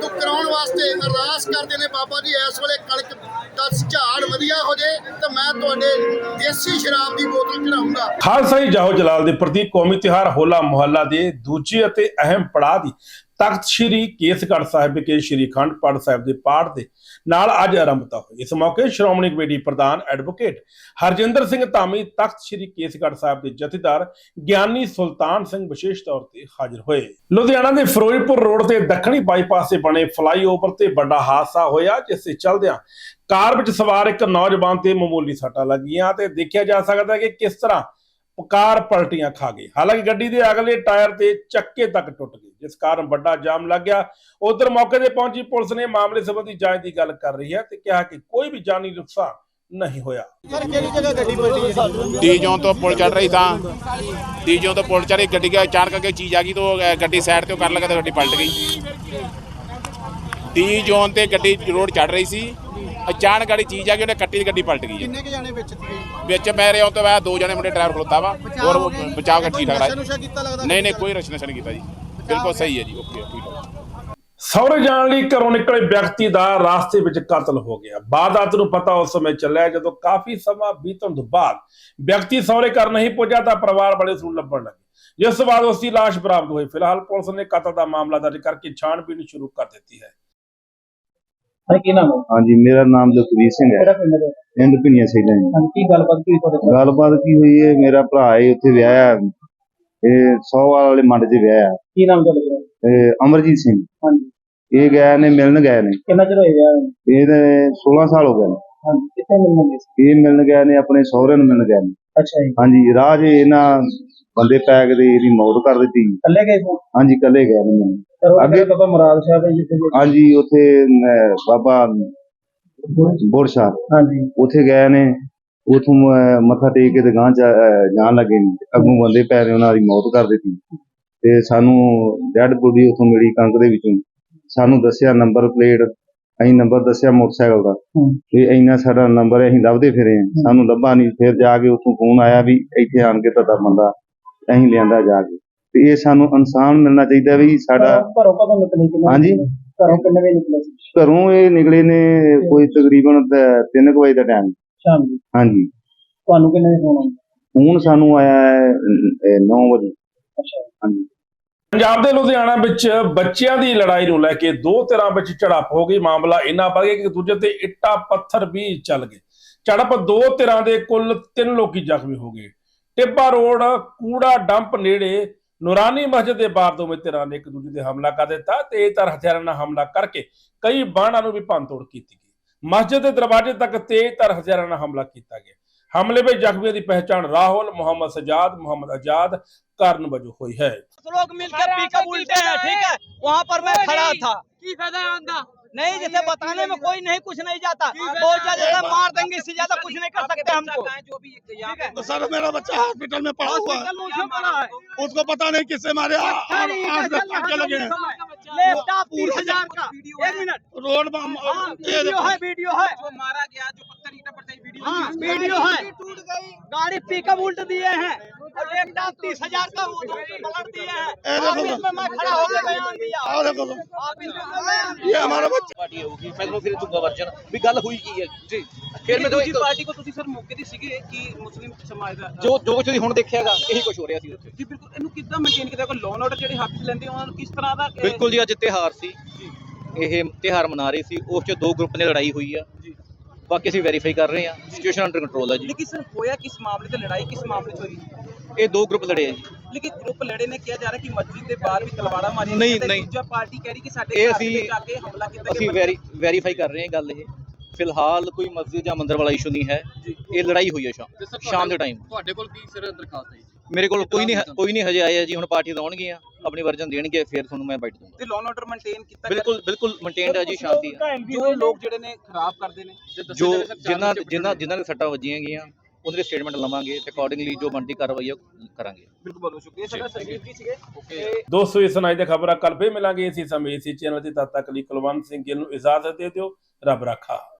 ਤੋਂ ਵਾਸਤੇ ਅਰਦਾਸ ਕਰਦੇ ਨੇ ਬਾਬਾ ਜੀ, ਇਸ ਵੇਲੇ ਕਣਕ ਦਾ ਝਾੜ ਵਧੀਆ ਹੋ ਜੇ ਤੇ ਮੈਂ ਤੁਹਾਡੇ ਦੇਸੀ ਸ਼ਰਾਬ ਦੀ ਬੋਤਲ ਚੜਾਉਂਗਾ ਖਾਲਸਾਈ ਜਾਹੋ ਜਲਾਲ ਦੇ ਪ੍ਰਤੀ ਕੌਮੀ ਤਿਉਹਾਰ ਹੋਲਾ ਮੁਹੱਲਾ ਦੇ ਦੂਜੇ ਅਤੇ ਅਹਿਮ ਪੜਾਅ ਦੀ ਤਖਤ ਸ੍ਰੀ ਕੇਸਗੜ੍ਹ ਸਾਹਿਬ ਵਿਖੇ ਸ੍ਰੀ ਅਖੰਡ ਪਾਠ ਸਾਹਿਬ ਦੇ ਪਾਠ ਦੇ ਨਾਲ ਅੱਜ ਆਰੰਭਤਾ ਹੋਈ। ਇਸ ਮੌਕੇ ਸ਼੍ਰੋਮਣੀ ਕਮੇਟੀ ਪ੍ਰਧਾਨ ਐਡਵੋਕੇਟ ਹਰਜਿੰਦਰ ਸਿੰਘ ਧਾਮੀ, ਤਖਤ ਸ੍ਰੀ ਕੇਸਗੜ੍ਹ ਸਾਹਿਬ ਦੇ ਜਥੇਦਾਰ ਗਿਆਨੀ ਸੁਲਤਾਨ ਸਿੰਘ ਵਿਸ਼ੇਸ਼ ਤੌਰ ਤੇ ਹਾਜ਼ਰ ਹੋਏ। ਲੁਧਿਆਣਾ ਦੇ ਫਿਰੋਜ਼ਪੁਰ ਰੋਡ ਤੇ ਦੱਖਣੀ ਬਾਈਪਾਸ ਤੇ ਬਣੇ ਫਲਾਈਓਵਰ ਤੇ ਵੱਡਾ ਹਾਦਸਾ ਹੋਇਆ, ਜਿਸ ਦੇ ਚਲਦਿਆਂ ਕਾਰ ਵਿੱਚ ਸਵਾਰ ਇੱਕ ਨੌਜਵਾਨ ਤੇ ਮਾਮੂਲੀ ਸੱਟਾਂ ਲੱਗੀਆਂ ਤੇ ਦੇਖਿਆ ਜਾ ਸਕਦਾ ਹੈ ਕਿ ਕਿਸ ਤਰ੍ਹਾਂ ਕਾਰ ਪਲਟੀਆਂ ਖਾ ਗਈ ਹਾਲਾਂਕਿ ਗੱਡੀ ਦੇ ਅਗਲੇ ਟਾਇਰ ਤੇ ਚੱਕੇ ਤੱਕ ਟੁੱਟ ਗਏ ਜਿਸ ਕਾਰਨ ਵੱਡਾ ਜਾਮ ਲੱਗ ਗਿਆ। ਉਧਰ ਮੌਕੇ ਤੇ ਪਹੁੰਚੀ ਪੁਲਿਸ ਨੇ ਮਾਮਲੇ ਸੰਬੰਧੀ ਜਾਂਚ ਦੀ ਗੱਲ ਕਰ ਰਹੀ ਹੈ ਤੇ ਕਿਹਾ ਕਿ ਕੋਈ ਵੀ ਜਾਨੀ ਨੁਕਸਾਨ ਨਹੀਂ ਹੋਇਆ। ਜ਼ੋਨ ਤੋਂ ਪੁਲ ਚੜ ਰਹੀ ਤਾਂ ਡੀ ਜ਼ੋਨ ਤੋਂ ਪੁਲ ਚੜ ਰਹੀ ਗੱਡੀ ਕੇ ਅਚਾਨਕ ਕੇ ਚੀਜ਼ ਆ ਗਈ ਤੋਂ ਗੱਡੀ ਸਾਈਡ ਤੇ ਕਰ ਲਗਾ ਤਾਂ ਗੱਡੀ ਪਲਟ ਗਈ। ਡੀ ਜ਼ੋਨ ਤੇ ਗੱਡੀ ਰੋਡ ਚੜ ਰਹੀ ਸੀ। ਅਚਾਨਕ ਗਾੜੀ ਚੀਜ਼ ਆ ਗਈ ਉਹਨੇ ਕੱਟੀ ਦੀ ਗੱਡੀ ਪਲਟ ਗਈ ਕਿੰਨੇ ਕੇ ਜਾਣੇ ਵਿੱਚ ਵਿੱਚ ਮੇਰੇ ਆਉਣ ਤੋਂ ਬਾਅਦ ਦੋ ਜਣੇ ਮੁੰਡੇ ਡਰਾਈਵਰ ਖਲੋਤਾ ਵਾ। ਹੋਰ ਬਚਾਅ ਕੇ ਠੀਕ ਠਾਕ ਰਿਹਾ ਨਹੀਂ ਨਹੀਂ ਕੋਈ ਰਸ਼ ਨਸ਼ਾ ਨਹੀਂ ਕੀਤਾ ਜੀ। ਬਿਲਕੁਲ ਸਹੀ ਹੈ ਜੀ ਓਕੇ ਠੀਕ ਹੈ ਸਹੁਰੇ ਜਾਣ ਲਈ ਘਰੋਂ ਨਿਕਲੇ ਵਿਅਕਤੀ ਦਾ ਰਾਸਤੇ ਵਿੱਚ ਕਤਲ ਹੋ ਗਿਆ। ਬਾਦਾਤ ਨੂੰ ਪਤਾ ਉਸ ਸਮੇਂ ਚੱਲਿਆ ਜਦੋਂ ਕਾਫੀ ਸਮਾਂ ਬੀਤਣ ਤੋਂ ਬਾਅਦ ਵਿਅਕਤੀ ਸਹੁਰੇ ਘਰ ਨਹੀਂ ਪਹੁੰਚਿਆ ਤਾਂ ਪਰਿਵਾਰ ਵਾਲੇ ਉਸ ਨੂੰ ਲੱਭਣ ਲੱਗੇ। ਜਿਸ ਤੋਂ ਬਾਅਦ ਉਸ ਦੀ ਲਾਸ਼ ਬਰਾਮਦ ਹੋਈ। ਫਿਲਹਾਲ ਪੁਲਿਸ ਨੇ ਕਤਲ ਦਾ ਮਾਮਲਾ ਦਰਜ ਕਰਕੇ ਛਾਣਬੀਣ ਸ਼ੁਰੂ ਕਰ ਦਿੱਤੀ ਹੈ। ਹਾਂਜੀ ਮੇਰਾ ਨਾਮ ਜਸਵੀਰ ਸਿੰਘ ਹੈ। ਪਿੰਡ ਪਿੰਨੀਆਂ ਸੈਲਾਂ ਜੀ। ਕੀ ਗੱਲਬਾਤ ਕੀ ਤੁਹਾਡੇ ਗੱਲਬਾਤ ਕੀ ਹੋਈ ਹੈ ਮੇਰਾ ਭਰਾ ਹੈ ਉੱਥੇ ਵਿਆਹਿਆ ਇਹ ਸੌਵਾਲ ਵਾਲੇ ਮੰਡ 'ਚ ਵਿਆਹਿਆ ਕੀ ਨਾਮ ਤੁਹਾਡਾ ਇਹ ਅਮਰਜੀਤ ਸਿੰਘ। ਹਾਂਜੀ। ਇਹ ਗਏ ਨੇ ਮਿਲਣ ਗਏ ਨੇ। ਕਿੰਨਾ ਚਿਰ ਹੋਇਆ ਵਿਆਹ ਨੂੰ? ਇਹਦੇ 16 ਸਾਲ ਹੋ ਗਏ ਨੇ। ਹਾਂਜੀ ਕਿੱਥੇ ਮਿਲਣਗੇ ਇਹ ਮਿਲਣ ਗਏ ਨੇ ਆਪਣੇ ਸਹੁਰੇ ਨੂੰ ਮਿਲਣ ਗਏ ਨੇ। ਅੱਛਾ ਜੀ। ਹਾਂਜੀ 'ਚ ਇਹਨਾਂ ਬੰਦੇ ਪੈ ਤੇ ਇਹਦੀ ਮੌਤ ਕਰ ਦਿੱਤੀ। ਕੱਲੇ ਗਏ ਸੋ? ਹਾਂਜੀ ਕੱਲੇ ਗਏ ਨੇ। ਅੱਗੇ ਅੱਗੇ- ਬਾਬਾ ਮੁਰਾਦ ਸਾਹਿਬ ਹੈ ਜਿੱਥੇ ਜੀ- ਹਾਂਜੀ ਉੱਥੇ ਬਾਬਾ ਬੁੜ ਸਾਹਿਬ ਹਾਂਜੀ। ਉੱਥੇ ਗਏ ਨੇ। ਉਥੋਂ ਮੱਥਾ ਟੇਕ ਕੇ ਤੇ ਗਾਂ ਜਾਣ ਲੱਗੇ ਨੇ। ਅੱਗੋਂ ਬੰਦੇ ਪੈ ਨੇ ਉਹਨਾਂ ਦੀ ਮੌਤ ਕਰ ਦਿੱਤੀ। ਤੇ ਸਾਨੂੰ ਡੈਡ ਬੋਡੀ ਉਥੋਂ ਮਿਲੀ ਕਣਕ ਦੇ ਵਿੱਚੋਂ। ਸਾਨੂੰ ਦੱਸਿਆ ਨੰਬਰ ਪਲੇਟ ਅਸੀਂ ਨੰਬਰ ਦੱਸਿਆ ਮੋਟਰਸਾਈਕਲ ਦਾ। ਹੂੰ। ਵੀ ਇੰਨਾ ਸਾਡਾ ਨੰਬਰ ਅਸੀਂ ਲੱਭਦੇ ਫਿਰੇ ਹਾਂ। ਸਾਨੂੰ ਲੱਭਾ ਨਹੀਂ ਫਿਰ ਜਾ ਕੇ ਉਥੋਂ ਫੋਨ ਆਇਆ ਵੀ ਇੱਥੇ ਆਣ ਕੇ ਤੁਹਾਡਾ ਬੰਦਾ ਅਸੀਂ ਲਿਆਂਦਾ ਜਾ ਕੇ। ਤੇ ਇਹ ਸਾਨੂੰ ਇਨਸਾਨ ਮਿਲਣਾ ਚਾਹੀਦਾ ਵੀ ਸਾਡਾ ਘਰੋਂ- ਘਰੋਂ ਕਦੋਂ ਨਿਕਲੇ ਕਿੰਨੇ ਹਾਂਜੀ। ਘਰੋਂ ਕਿੰਨੇ ਵਜੇ ਨਿਕਲੇ ਸੀ? ਘਰੋਂ ਇਹ ਨਿਕਲੇ ਨੇ ਕੋਈ ਤਕਰੀਬਨ 3 ਵਜੇ ਦਾ ਟਾਈਮ ਸ਼ਾਮ ਦੀ ਹਾਂਜੀ। ਤੁਹਾਨੂੰ ਕਿੰਨੇ ਵਜੇ ਫੋਨ ਆਇਆ? ਹੁਣ ਸਾਨੂੰ ਆਇਆ ਹੈ 9 ਵਜੇ। ਅੱਛਾ। ਹਾਂਜੀ। ਪੰਜਾਬ ਦੇ ਲੁਧਿਆਣਾ ਵਿੱਚ ਬੱਚਿਆਂ ਦੀ ਲੜਾਈ ਨੂੰ ਲੈ ਕੇ ਦੋ ਧਿਰਾਂ ਵਿੱਚ ਝੜਪ ਹੋ ਗਈ। ਮਾਮਲਾ ਇੰਨਾ ਵੱਧ ਗਿਆ ਕਿ ਦੂਜੇ ਤੇ ਇੱਟਾਂ ਪੱਥਰ ਵੀ ਚੱਲ ਗਏ। ਝੜਪ ਦੋ ਧਿਰਾਂ ਦੇ ਕੁੱਲ ਤਿੰਨ ਲੋਕੀ ਜ਼ਖਮੀ ਹੋ ਗਏ। ਟਿੱਬਾ ਰੋਡ ਕੂੜਾ ਡੰਪ ਨੇੜੇ ਨੂਰਾਨੀ ਮਸਜਿਦ ਦੇ ਬਾਹਰ ਦੋਵੇਂ ਧਿਰਾਂ ਨੇ ਇੱਕ ਦੂਜੇ ਤੇ ਹਮਲਾ ਕਰ ਦਿੱਤਾ ਤੇ ਤਰ ਹਥਿਆਰਾਂ ਨਾਲ ਹਮਲਾ ਕਰਕੇ ਕਈ ਬਾਣਾਂ ਨੂੰ ਵੀ ਭੰਨਤੋੜ ਕੀਤੀ ਗਈ ਮਸਜਿਦ ਦੇ ਦਰਵਾਜ਼ੇ ਤੱਕ ਤੇਜ਼ ਤਰ ਹਥਿਆਰਾਂ ਨਾਲ ਹਮਲਾ ਕੀਤਾ ਗਿਆ ਹਮਲੇ ਵਿੱਚ ਜ਼ਖਮੀਆਂ ਦੀ ਪਹਿਚਾਣ ਰਾਹੁਲ ਮੁਹੰਮਦ ਸਜਾਦ ਮੁਹੰਮਦ ਆਜ਼ਾਦ ਕਾਰਨ ਵਜੋਂ ਹੋਈ ਹੈ लोग मिलकर पिकअप उल्टे हैं ठीक है वहाँ पर मैं खड़ा था नहीं जैसे बताने में कोई नहीं कुछ नहीं जाता। बहुत ज़्यादा मार देंगे इससे ज़्यादा कुछ नहीं कर सकते हमको। है तो सर मेरा बच्चा हॉस्पिटल में पड़ा हुआ है। उसको पता नहीं किससे मारे पटके लगे हैं। लैपटॉप का। एक मिनट। रोड हाँ, वीडियो है वीडियो है। जो मारा गया जो हाँ वीडियो है टूट गई गाड़ी पिकअप उल्ट दिए हैं और लैपटॉप तीस हजार का वो दो पलट दिए हैं ए, देखो ऑफिस में मैं खड़ा होकर बयान दिया आओ देखो तुम। ऑफिस में मैं बयान दिया ये हमारा बच्चा ਪਾਰਟੀ ਹੋਊਗੀ ਮੈਂ ਤੁਹਾਨੂੰ ਫਿਰ ਦੂੰਗਾ ਵਰਜਨ ਵੀ ਗੱਲ ਹੋਈ ਕੀ ਹੈ ਜੀ ਫਿਰ ਮੈਂ ਦੂਜੀ ਪਾਰਟੀ ਕੋ ਤੁਸੀਂ ਸਰ ਮੌਕੇ ਤੇ ਸੀਗੇ ਕਿ ਮੁਸਲਿਮ ਸਮਾਜ ਦਾ ਜੋ ਜੋ ਕੁਝ ਤੁਸੀਂ ਹੁਣ ਦੇਖਿਆਗਾ ਇਹੀ ਕੁਝ ਹੋ ਰਿਹਾ ਸੀ ਉੱਥੇ ਜੀ ਬਿਲਕੁਲ ਇਹਨੂੰ ਕਿੱਦਾਂ ਮੇਨਟੇਨ ਕੀਤਾ ਕੋਈ ਲੋਨ ਆਰਡਰ ਜਿਹੜੇ ਹੱਥ 'ਚ ਲੈਂਦੇ ਉਹਨਾਂ ਨੂੰ ਕਿਸ ਤਰ੍ਹਾਂ ਦਾ ਇਹ- ਬਿਲਕੁਲ ਜੀ ਅੱਜ ਤਿਹਾਰ ਸੀ ਇਹ ਤਿਹਾਰ ਮਨਾ ਰਹੇ ਸੀ ਉਸ ਚ ਦੋ ਗਰੁੱਪ ਨੇ ਲੜਾਈ ਹੋਈ ਆ ਬਾਕੀ ਅਸੀਂ ਵੈਰੀਫਾਈ ਕਰ ਰਹੇ ਹਾਂ ਸਿਚੁਏਸ਼ਨ ਅੰਡਰ ਕੰਟਰੋਲ ਹੈ ਜੀ। ਲੇਕਿਨ ਸਰ ਹੋਇਆ ਕਿਸ ਮਾਮਲੇ ਤੇ ਲੜਾਈ ਕਿਸ ਮਾਮਲੇ 'ਚ ਹੋਈ? ਇਹ ਦੋ ਗਰੁੱਪ ਲੜੇ ਆ ਜੀ। ਲੇਕਿਨ ਗਰੁੱਪ ਲੜੇ ਨੇ ਕਿਹਾ ਜਾ ਰਿਹਾ ਕਿ ਮਸਜਿਦ ਦੇ ਬਾਹਰ ਵੀ ਤਲਵਾਰਾਂ ਮਾਰੀਆਂ ਨਹੀਂ, ਤੇ ਨਹੀਂ। ਦੂਜਾ ਪਾਰਟੀ ਕਹਿ ਰਹੀ ਕਿ ਸਾਡੇ ਘਰ ਵਿੱਚ ਆ ਕੇ ਹਮਲਾ ਕੀਤਾ ਅਸੀਂ ਵੈਰੀਫਾਈ ਕਰ ਰਹੇ ਹਾਂ ਗੱਲ ਇਹ। ਫਿਲਹਾਲ ਕੋਈ ਮਸਜਿਦ ਜਾਂ ਮੰਦਿਰ ਵਾਲਾ ਇਸ਼ੂ ਨਹੀਂ ਹੈ। ਇਹ ਲੜਾਈ ਹੋਈ ਹੈ ਸ਼ਾਮ ਸ਼ਾਮ ਦੇ ਟਾਈਮ ਤੁਹਾਡੇ ਕੋਲ ਕੀ ਸਿਰ ਦਰਖਾਸਤ ਹੈ ਮੇਰੇ ਕੋਲ ਕੋਈ ਨਹੀਂ ਕੋਈ ਨਹੀਂ ਹਜੇ ਆਇਆ ਜੀ ਹੁਣ ਪਾਰਟੀ ਤੋਂ ਆਉਣਗੀਆਂ ਆਪਣੀ ਵਰਜਨ ਦੇਣਗੇ ਫਿਰ ਤੁਹਾਨੂੰ ਮੈਂ ਬਾਈਟ ਦੂੰਗਾ ਤੇ ਲੋਨ ਆਰਡਰ ਮੇਨਟੇਨ ਕੀਤਾ ਬਿਲਕੁਲ ਬਿਲਕੁਲ ਮੇਨਟੇਨਡ ਹੈ ਜੀ ਸ਼ਾਂਤੀ ਹੈ ਜੋ ਲੋਕ ਜਿਹੜੇ ਨੇ ਖਰਾਬ ਕਰਦੇ ਨੇ। ਜੋ ਜਿਨ੍ਹਾਂ ਜਿਨ੍ਹਾਂ ਜਿਨ੍ਹਾਂ ਦੇ ਸੱਟਾਂ ਵੱਜੀਆਂ ਗਈਆਂ ਉਹਨਾਂ ਦੇ ਸਟੇਟਮੈਂਟ ਲਵਾਂਗੇ ਤੇ ਅਕੋਰਡਿੰਗਲੀ ਜੋ ਬਣਦੀ ਕਾਰਵਾਈ ਕਰਾਂਗੇ। ਬਿਲਕੁਲ ਬਹੁਤ ਸ਼ੁਕਰੀਆ। ਸਾਡਾ ਸੰਜੀਵ ਜੀ ਸੀਗੇ? ਤੇ ਦੋਸਤੋ ਇਸ ਸੁਣਾਈ ਦੇ ਖਬਰਾਂ ਕੱਲ ਫੇਰ ਮਿਲਾਂਗੇ। ਇਸੇ ਸਮੇਂ ਇਸੇ ਚੈਨਲ ਤੇ ਤਦ ਤੱਕ ਲਈ ਕੁਲਵੰਤ ਸਿੰਘ ਗਿੱਲ ਨੂੰ ਇਜਾਜ਼ਤ ਦੇ ਦਿਓ। ਰੱਬ ਰਾਖਾ।